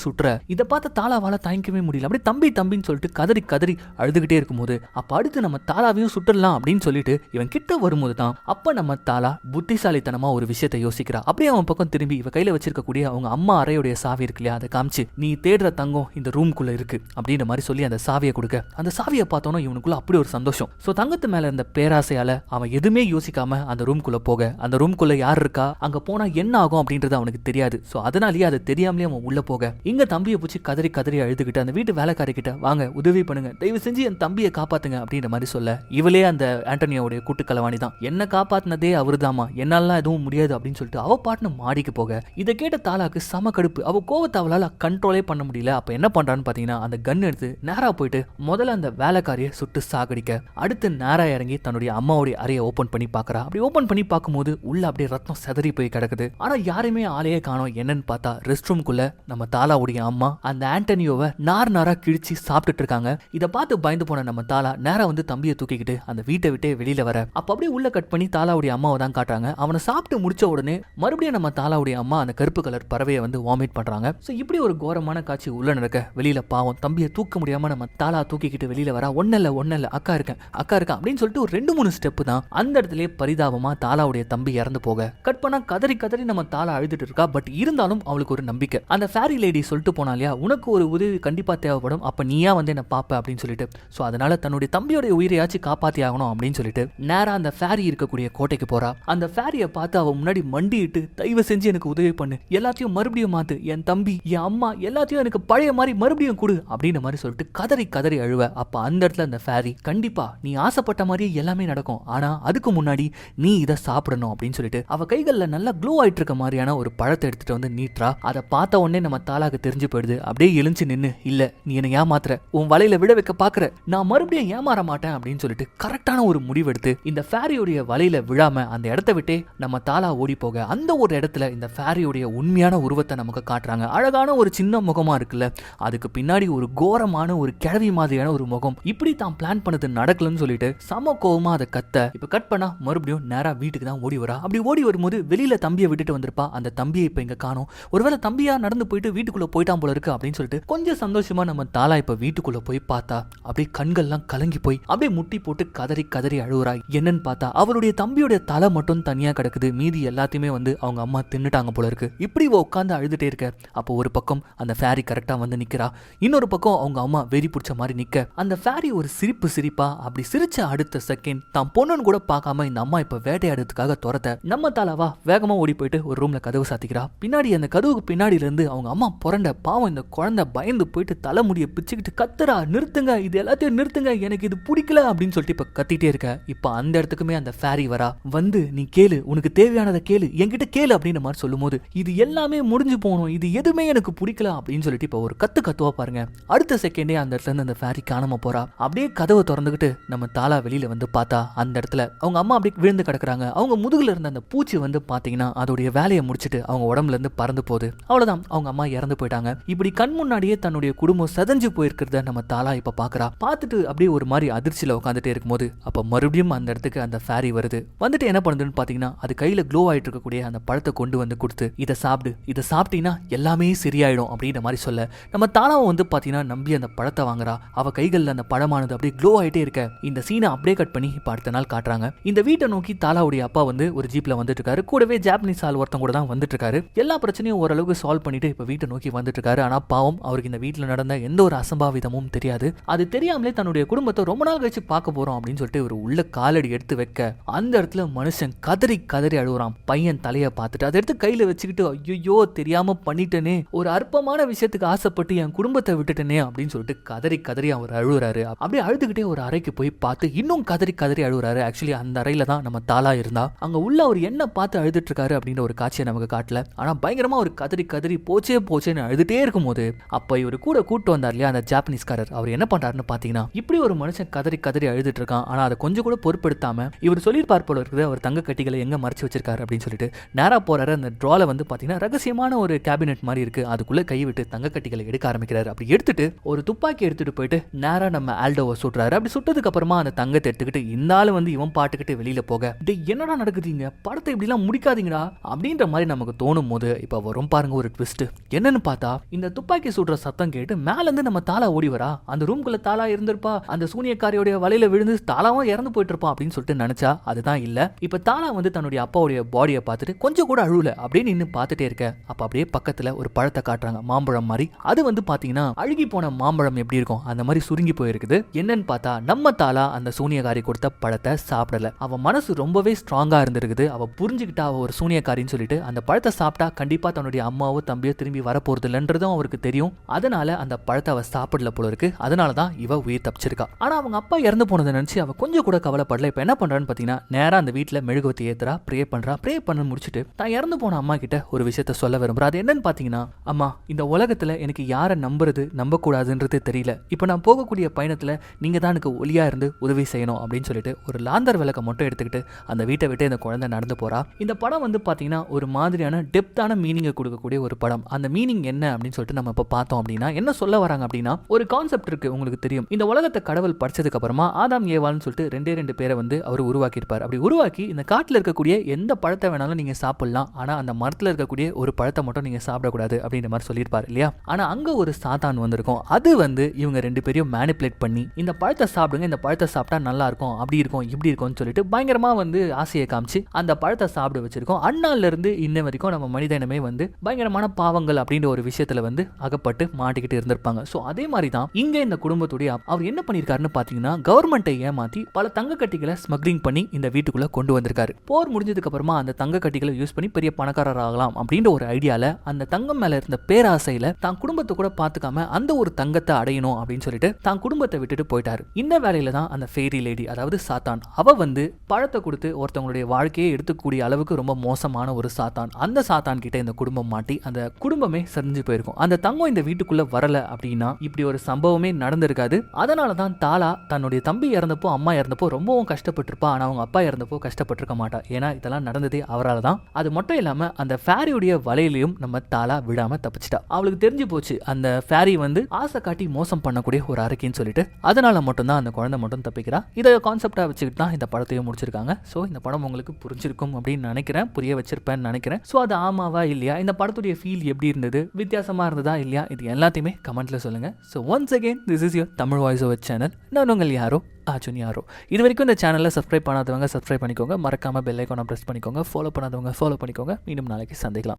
சுட்டுற. இதை பார்த்த தாலாவால தாங்கிக்கவே முடியல. அப்படியே தம்பி தம்பின்னு சொல்லிட்டு கதறி கதறி அழுதுகிட்டே இருக்கும்போது அப்போ அடுத்து நம்ம தாலாவையும் சுட்டுடலாம் அப்படின்னு சொல்லிட்டு இவன் கிட்ட வரும்போது தான் அப்போ நம்ம தாலா புத்திசாலித்தனமா ஒரு விஷயத்தை யோசிக்கிறா. அப்படியே அவன் பக்கம் திரும்பி இவ கையில வச்சிருக்கக்கூடிய அவங்க அம்மா அறையுடைய சாவி இருக்கு இல்லையா? அதை காமிச்சு நீ தேடுற தங்கம் இந்த ரூம்குள்ள இருக்கு. அப்படின்ற மாதிரி சொல்லி அந்த சாவியை கொடுக்க. அந்த சாவியை பார்த்தோன்னா இவனுக்குள்ள அப்படி ஒரு சந்தோஷம். ஸோ தங்கத்து மேல இருந்த பேராசையால அவன் எதுவுமே யோசிக்காம அந்த ரூம்குள்ள போக அந்த ரூம்குள்ள யார் இருக்கா அங்க போனா என்ன ஆகும் அப்படின்றது அவனுக்கு தெரியாது. ஸோ அதனாலேயே அது தெரியாமலே அவன் உள்ள போக இங்க தம்பியை பிடிச்சி கதறி கதறி அழுதுகிட்டு அந்த வீட்டு வேலைக்காரி கிட்ட வாங்க உதவி பண்ணுங்க. தயவு செஞ்சு என் தம்பியை காப்பாத்துங்க அப்படின்ற மாதிரி சொல்ல இவளே அந்த ஆண்டனியோடைய கூட்டு கலவாணி தான். என்ன காப்பாத்தினதே அவருதாமா என்னாலாம் எதுவும் முடியாது அப்படின்னு சொல்லிட்டு அவ பாட்டுன்னு மாடிக்கு போக இதை கேட்ட தாலாக்கு சம கடுப்பு. அவ கோவத்தை அவளால் கண்ட்ரோலே பண்ண முடியல. அப்ப என்ன பண்றான்னு பாத்தீங்கன்னா அந்த கன் எடுத்து நேரா போயிட்டு முதல்ல அந்த வேலைக்காரிய சுட்டு சாகடிக்க அடுத்து நேரா இறங்கி தன்னுடைய அம்மாவுடைய அறையை ஓபன் பண்ணி பார்க்கறா. அப்படி ஓபன் பண்ணி பார்க்கும்போது உள்ள அப்படியே ரத்தம் செதறி போய் கிடக்குது. ஆனா யாருமே ஆளையே காணோம். என்னன்னு பார்த்தா ரெஸ்ட் ரூம்குள்ள நம்ம தாலாவுடைய அம்மா அந்த ஆண்டனியோவை நார் நாரா கிழிச்சு சாப்பிட்டுட்டு இருக்காங்க. இதை பார்த்து பயந்து போன நம்ம தாலா நேரா வந்து தம்பியை தூக்கிக்கிட்டு அந்த வீட்டை விட்டே வெளியில வர. அப்ப அப்படியே உள்ள கட் பண்ணி தாலாவுடைய அம்மாவை தான் காட்டுறாங்க. அவனை சாப்பிட்டு முடிச்ச உடனே மறுபடியும் நம்ம தாலாவுடைய அம்மா அந்த கருப்பு கலர் பறவையை வந்து வாமிட் பண்றாங்க. ஸோ இப்படி ஒரு கோரமான காட்சி உள்ள நடக்க வெளியில பாவம். தம்பியை தூக்க முடியாம நம்ம தாலா தூக்கிக்கிட்டு வெளியில வர. ஒன்னல்ல ஒன்னல்ல அக்கா இருக்கேன் அக்கா இருக்கேன் அப்படின்னு சொல்லிட்டு ஒரு ரெண்டு மூணு ஸ்டெப் தான் அந்த இடத்துல பரிதாபமா தாலாவுடைய தம்பி இறந்து போக. கட் பண்ணா கதறி கதறி நம்ம தாலா அழுதுட்டு இருக்கா பட் இருந்தாலும் அவளுக்கு ஒரு நம்பிக்கை. அந்த ஃபேரி லேடி சொல்லிட்டு போனா இல்லையா உனக்கு ஒரு உதவி கண்டிப்பா தேவைப்படும் அப்ப நீயா வந்து என்ன பாப்ப அப்படின்னு சொல்லிட்டு. ஸோ அதனால தன்னுடைய தம்பியோட உயிரையாச்சும் காப்பாத்தி ஆகணும் அப்படின்னு சொல்லிட்டு நேரா அந்த ஃபேரி இருக்கக்கூடிய கோட்டைக்கு போறா. அந்த ஃபேரியை பார்த்து அவன் முன்னாடி மண்டிட்டு தயவு செஞ்சு எனக்கு உதவி பண்ணு. எல்லாத்தையும் மறுபடியும் மாத்து. என் தம்பி என் அம்மா எல்லாத்தையும் எனக்கு பழைய மாதிரி மறுபடியும் கொடு அப்படின்ற மாதிரி சொல்லிட்டு கதறி கதறி அழுவ. அப்ப அந்த இடத்துல அந்த ஃபேரி கண்டிப்பா நீ ஆசைப்பட்ட மாதிரியே எல்லாமே நடக்கும். ஆனா அதுக்கு முன்னாடி நீ இதை சாப்பிடணும் அப்படின்னு சொல்லிட்டு அவ கைகளில் நல்லா க்ளோ ஆயிட்டு இருக்க மாதிரியான ஒரு பழத்தை எடுத்துட்டு வந்து நீட்ரா அதை பார்த்த உடனே நம்ம தாலாக்கு தெரிஞ்சு போயிடுது. அப்படியே எழுஞ்சு நின்று இல்ல நீ என்னை ஏமாத்துற. உன் வலையில விட வைக்க பாக்குற. நான் மறுபடியும் ஏமாற மாட்டேன் அப்படின்னு சொல்லிட்டு கரெக்டான ஒரு முடிவெடுத்து இந்த ஃபேரியோடைய வலையில விழாம அந்த இடத்த விட்டே நம்ம தாலா ஓடி போக அந்த ஒரு இடத்துல இந்த ஃபேரியோடைய உண்மையான உருவத்தை நமக்கு காட்டுறாங்க. அழகான ஒரு சின்ன முகமா இருக்குல்ல அதுக்கு பின்னாடி ஒரு கோரமான ஒரு கிழவி மாதிரியான ஒரு முகம். இப்படி தான் பிளான் பண்ணது நடக்கலன்னு சொல்லிட்டு சம கோவமா அதை கத்த. இப்ப கட் பண்ணா மறுபடியும் நேரா வீட்டுக்கு தான் ஓடி வரா. அப்படி ஓடி வரும்போது வெளியில தம்பியை விட்டுட்டு வந்திருப்பா. அந்த தம்பியை இப்ப இங்க காணும். ஒருவேளை தம்பியா நடந்து போயிட்டு வீட்டுக்குள்ள போயிட்டான் போல இருக்கு அப்படின்னு சொல்லிட்டு கொஞ்சம் சந்தோஷமா நம்ம தாலா இப்ப வீட்டுக்குள்ள போய் பார்த்தா அப்படியே கண்கள்லாம் கலங்கி போய் அப்படியே முட்டி போட்டு கதறி கதறி அழுவுறா. என்னன்னு பார்த்தா அவளுடைய தம்பியோட தலை மட்டும் தனியா கிடக்குது. மீதி எல்லாத்தையுமே வந்து அவங்க அம்மா தின்னுட்டாங்க போல இருக்கு. இப்படி உட்காந்து அழுதுட்டே இருக்க. அப்போ ஒரு பக்கம் அந்த ஃபேரி கரெக்டா வந்து நிக்கிறா. இன்னொரு பக்கம் அவங்க அம்மா வெறி பிடிச்ச மாதிரி நிக்க. அந்த ஃபேரி ஒரு சிரிப்பு சிரிப்பா அப்படி சிரிச்ச அடுத்த செகண்ட் தான் பொண்ணுன்னு கூட பார்க்காம இந்த அம்மா இப்ப வேட்டையாடுறதுக்காக துரத்த நம்ம தாலாவா வேகமா ஓடி போயிட்டு ஒரு ரூம்ல கதவு சாத்திக்கிறா. பின்னாடி அந்த கதவுக்கு பின்னாடில இருந்து அவங்க அம்மா புரண்ட பாவம் இந்த குழந்தை பயந்து போயிட்டு தலைமுடியை பிச்சுக்கிட்டு கத்துறா நிறுத்துங்க இது எல்லாத்தையும் நிறுத்துங்க எனக்கு இது பிடிக்கல அப்படின்னு சொல்லிட்டு இப்ப கத்திட்டே இருக்க. இப்ப அந்த இடத்துக்குமே அந்த ஃபேரி வரா. வந்து நீ கேளு உனக்கு தேவையானதை கேளு என்கிட்ட கேளு அப்படின்ற மாதிரி சொல்லும் போது இது எல்லாமே முடிஞ்சு போகணும் இது எதுவுமே எனக்கு பிடிக்கல அப்படின்னு சொல்லிட்டு இப்ப ஒரு கத்து கத்துவா பாருங்க. அடுத்த செகண்டே அந்த இடத்துல இருந்து அந்த ஃபேரி காணாம போறா. அப்படி அப்படியே கதவை திறந்துக்கிட்டு நம்ம தாலா வெளியில் வந்து பார்த்தா அந்த இடத்துல அவங்க அம்மா அப்படியே விழுந்து கிடக்குறாங்க. அவங்க முதுகில் இருந்த அந்த பூச்சி வந்து பார்த்தீங்கன்னா அதோடைய வேலையை முடிச்சிட்டு அவங்க உடம்புல இருந்து பறந்து போகுது. அவ்வளோதான் அவங்க அம்மா இறந்து போயிட்டாங்க. இப்படி கண் முன்னாடியே தன்னுடைய குடும்பம் செதஞ்சு போயிருக்கிறத நம்ம தாலா இப்போ பார்க்குறா பார்த்துட்டு அப்படியே ஒரு மாதிரி அதிர்ச்சியில் உட்காந்துட்டே இருக்கும்போது அப்போ மறுபடியும் அந்த இடத்துக்கு அந்த ஃபேரி வருது. வந்துட்டு என்ன பண்ணுதுன்னு பார்த்தீங்கன்னா அது கையில் க்ளோ ஆகிட்டு இருக்கக்கூடிய அந்த பழத்தை கொண்டு வந்து கொடுத்து இதை சாப்பிடு. இதை சாப்பிட்டீங்கன்னா எல்லாமே சரியாயிடும் அப்படின்ற மாதிரி சொல்ல நம்ம தாலாவும் வந்து பார்த்தீங்கன்னா நம்பி அந்த பழத்தை வாங்குறா. அவ கைகளில் அந்த பழமானது அப்படியே க்ளோ ஆயிட்டே இருக்க. இந்த சீனை அப்படியே கட் பண்ணி இப்போ அடுத்த நாள் காட்டுறாங்க. இந்த வீட்டை நோக்கி தாலாவுடைய அப்பா வந்து ஒரு ஜீப்ல வந்துட்டு இருக்காரு கூடவே ஜாப்பனீஸ் ஆள் ஒருத்தன் கூட தான் வந்துட்டு இருக்காரு எல்லா பிரச்சனையும் ஓரளவுக்கு சால்வ் பண்ணிட்டு இப்போ வீட்டை நோக்கி வந்துட்டு இருக்காரு ஆனா பாவம் அவருக்கு இந்த வீட்டில் நடந்த எந்த ஒரு அசம்பாவிதமும் தெரியாது. அது தெரியாமலே தன்னுடைய குடும்பத்தை ரொம்ப நாள் கழிச்சு பார்க்க போறோம் அப்படின்னு சொல்லிட்டு ஒரு உள்ள காலடி எடுத்து வைக்க அந்த இடத்துல மனுஷன் கதறி கதறி அழுகுறான் பையன் தலையை பார்த்துட்டு அதை எடுத்து கையில வச்சுக்கிட்டு ஐயோ தெரியாம பண்ணிட்டேனே. ஒரு அற்பமான விஷயத்துக்கு ஆசைப்பட்டு என் குடும்பத்தை விட்டுட்டேனே அப்படின்னு சொல்லிட்டு கதறி கதறி அவர் அழுகுறாரு அப்படியே அழுதுகிட்டே ஒரு அறைக்கு போய் பார்த்து இன்னும் கதறி கதறி அழுகுறாரு ஆக்சுவலி அந்த அறையில தான் நம்ம தாலா இருந்தா. அங்க உள்ள அவர் என்ன பார்த்து அழுதுட்டு இருக்காரு அப்படின்ற ஒரு காட்சியை நமக்கு காட்டல. ஆனா பயங்கரமா ஒரு கதறி கதறி போச்சே போச்சேன்னு அழுதுட்டே இருக்கும்போது அப்ப இவர் கூட கூட்டு வந்தார் இல்லையா அந்த ஜாப்பனீஸ்காரர் அவர் என்ன பண்றாருன்னு பாத்தீங்கன்னா இப்படி ஒரு மனுஷன் கதறி கதறி அழுதுட்டு இருக்கான் ஆனா அதை கொஞ்சம் கூட பொருட்படுத்தாம இவர் சொல்லியிருப்பார் போல இருக்குது அவர் தங்க கட்டிகளை எங்க மறைச்சு வச்சிருக்காரு அப்படின்னு சொல்லிட்டு. நேரா போறாரு அந்த ட்ரால வந்து பாத்தீங்கன்னா ரகசியமான ஒரு கேபினெட் மாதிரி இருக்கு. அதுக்குள்ள கை விட்டு தங்க கட்டிகளை எடுக்க ஆரம்பிக்கிறாரு. அப்படி எடுத்துட்டு ஒரு துப்பாக்கி எடுத்துட்டு போயிட்டு நேரா நம்ம ஆல் ஆல்டோவை சுடுறாரு அப்படி சுட்டதுக்கு அப்புறமா அந்த தங்கத்தை எடுத்துக்கிட்டு இந்த வந்து இவன் பாட்டுக்கிட்டு வெளியில போக டேய் என்னடா நடக்குதுங்க? படத்தை இப்படிலாம் முடிக்காதீங்கடா. அப்படின்ற மாதிரி நமக்கு தோணும் போது இப்போ வரும் பாருங்க ஒரு ட்விஸ்ட் என்னன்னு பார்த்தா இந்த துப்பாக்கி சுடுற சத்தம் கேட்டு மேல இருந்து நம்ம தாலா ஓடி வரா. அந்த ரூம்குள்ள தாளா இருந்திருப்பா. அந்த சூனியக்காரியோட வலையில விழுந்து தாலாவும் இறந்து போயிட்டு இருப்பான் அப்படின்னு சொல்லிட்டு நினைச்சா அதுதான் இல்ல. இப்ப தாலா வந்து தன்னுடைய அப்பாவுடைய பாடியை பார்த்துட்டு கொஞ்சம் கூட அழுவல. அப்படியே நின்று பார்த்துட்டே இருக்க. அப்ப அப்படியே பக்கத்துல ஒரு பழத்தை காட்டுறாங்க மாம்பழம் மாதிரி. அது வந்து பாத்தீங்கன்னா அழுகி போன மாம்பழம் எப்படி இருக்கும்? அந்த மாதிரி சுருங்கி போயிருக்குது. என்னன்னு பார்த்தா நம்ம தாலா அந்த சூனியக்காரி கொடுத்த பழத்தை சாப்பிடல. அவ மனசு ரொம்பவே ஸ்ட்ராங்கா இருந்திருக்குது. அவ புரிஞ்சுக்கிட்டா அவ ஒரு சூனியக்காரின்னு சொல்லிட்டு அந்த பழத்தை சாப்பிட்டா கண்டிப்பா தன்னுடைய அம்மாவோ தம்பியோ திரும்பி வரப்போறது இல்லைன்றதும் அவருக்கு தெரியும். அதனால அந்த பழத்தை அவ சாப்பிடல போல இருக்கு. அதனால தான் இவ உயிர் தப்பிச்சிருக்கா. ஆனா அவங்க அப்பா இறந்து போனதை நினைச்சு அவ கொஞ்சம் கூட கவலைப்படல. இப்ப என்ன பண்றான்னு பாத்தீங்கன்னா நேரா அந்த வீட்டுல மெழுகுவத்தி ஏத்துறா ப்ரே பண்றா ப்ரே பண்ண முடிச்சுட்டு தான் இறந்து போன அம்மா கிட்ட ஒரு விஷயத்த சொல்ல விரும்புறா. அது என்னன்னு பாத்தீங்கன்னா அம்மா இந்த உலகத்துல எனக்கு யாரை நம்புறது நம்பக்கூடாதுன்றது தெரியல. இப்போ நான் போகக்கூடிய பயணத்துல நீங்கள் தான் எனக்கு ஒளியா இருந்து உதவி செய்யணும் அப்படின்னு சொல்லிட்டு ஒரு லாந்தர் விளக்கை மட்டும் எடுத்துக்கிட்டு அந்த வீட்டை விட்டு இந்த குழந்தை நடந்து போகிறா இந்த படம் வந்து பார்த்தீங்கன்னா ஒரு மாதிரியான டெப்தான மீனிங்கை கொடுக்கக்கூடிய ஒரு படம். அந்த மீனிங் என்ன அப்படின்னு சொல்லிட்டு நம்ம இப்போ பார்த்தோம் அப்படின்னா என்ன சொல்ல வராங்க அப்படின்னா ஒரு கான்செப்ட் இருக்குது உங்களுக்கு தெரியும். இந்த உலகத்தை கடவுள் படித்ததுக்கு அப்புறமா ஆதாம் ஏவாள்னு சொல்லிட்டு ரெண்டே ரெண்டு பேரை வந்து அவர் உருவாக்கியிருப்பார். அப்படி உருவாக்கி இந்த காட்டில் இருக்கக்கூடிய எந்த பழத்தை வேணாலும் நீங்கள் சாப்பிடலாம். ஆனால் அந்த மரத்தில் இருக்கக்கூடிய ஒரு பழத்தை மட்டும் நீங்கள் சாப்பிடக்கூடாது அப்படின்ற மாதிரி சொல்லியிருப்பார் இல்லையா? ஆனால் அங்கே ஒரு சாத்தான் வந்திருக்கும். அது வந்து இவங்க ரெண்டு பேரையும் மேனிப்புலேட் பண்ணி இந்த பழத்தை சாப்பிடுங்க இந்த பழத்தை சாப்பிட்டா நல்லா இருக்கும் அப்படி இருக்கும் இப்படி இருக்கும்னு சொல்லிட்டு பயங்கரமா வந்து ஆசையை காமிச்சு அந்த பழத்தை சாப்பிட வச்சிருக்கோம். அண்ணால இருந்து இன்ன வரைக்கும் நம்ம மனித இனமே வந்து பயங்கரமான பாவங்கள் அப்படின்ற ஒரு விஷயத்துல வந்து அகப்பட்டு மாட்டிக்கிட்டு இருந்திருப்பாங்க. ஸோ அதே மாதிரி தான் இங்க இந்த குடும்பத்துடைய அவர் என்ன பண்ணியிருக்காருன்னு பாத்தீங்கன்னா கவர்மெண்ட்டை ஏமாத்தி பல தங்க கட்டிகளை ஸ்மக்லிங் பண்ணி இந்த வீட்டுக்குள்ள கொண்டு வந்திருக்காரு. போர் முடிஞ்சதுக்கு அப்புறமா அந்த தங்க கட்டிகளை யூஸ் பண்ணி பெரிய பணக்காரர் ஆகலாம் அப்படின்ற ஒரு ஐடியால அந்த தங்கம் மேல இருந்த பேராசையில தான் குடும்பத்தை கூட பாத்துக்காம அந்த ஒரு தங்கத்தை அடையணும் அப்படின்னு சொல்லிட்டு தான் குடும்பத்தை விட்டு விட்டுட்டு போயிட்டாரு. இந்த வேலையில தான் அந்த ஃபேரி லேடி அதாவது சாத்தான் அவ வந்து பழத்தை கொடுத்து ஒருத்தவங்களுடைய வாழ்க்கையை எடுத்துக்கூடிய அளவுக்கு ரொம்ப மோசமான ஒரு சாத்தான். அந்த சாத்தான் கிட்ட இந்த குடும்பம் மாட்டி அந்த குடும்பமே சரிஞ்சு போயிருக்கும். அந்த தங்கம் இந்த வீட்டுக்குள்ள வரல அப்படின்னா இப்படி ஒரு சம்பவமே நடந்திருக்காது. அதனால தான் தாலா தன்னுடைய தம்பி இறந்தப்போ அம்மா இறந்தப்போ ரொம்பவும் கஷ்டப்பட்டிருப்பா. ஆனா அவங்க அப்பா இறந்தப்போ கஷ்டப்பட்டிருக்க மாட்டா. ஏன்னா இதெல்லாம் நடந்ததே அவரால் தான். அது மட்டும் இல்லாம அந்த ஃபேரியுடைய வலையிலையும் நம்ம தாலா விடாம தப்பிச்சிட்டா. அவளுக்கு தெரிஞ்சு போச்சு அந்த ஃபேரி வந்து ஆசை காட்டி மோசம் பண்ணக்கூடிய ஒரு அறிக்கைன்னு சொல்லிட்டு அதனால் மட்டும்தான் அந்த குழந்தை மட்டும் தப்பிக்கிறா. இதை கான்செப்டாக வச்சுக்கிட்டு தான் இந்த படத்தையும் முடிச்சிருக்காங்க. ஸோ இந்த படம் உங்களுக்கு புரிஞ்சிருக்கும் அப்படின்னு நினைக்கிறேன். புரிய வச்சிருப்பேன்னு நினைக்கிறேன். ஸோ அது ஆமாவா இல்லையா? இந்த படத்துடைய ஃபீல் எப்படி இருந்தது? வித்தியாசமாக இருந்ததா இல்லையா? இது எல்லாத்தையுமே கமெண்ட்டில் சொல்லுங்க. So once again this is your Tamil voice over channel நான் உங்கள் யாரோ? ஆச்சுன் யாரோ? இது வரைக்கும் இந்த சேனலில் சப்ஸ்கிரைப் பண்ணாதவங்க சப்ஸ்கிரைப் பண்ணிக்கோங்க. மறக்காமல் பெல் ஐக்கானை ப்ரெஸ் பண்ணிக்கோங்க. ஃபாலோ பண்ணாதவங்க ஃபாலோ பண்ணிக்கோங்க. மீண்டும் நாளைக்கு சந்திக்கலாம்.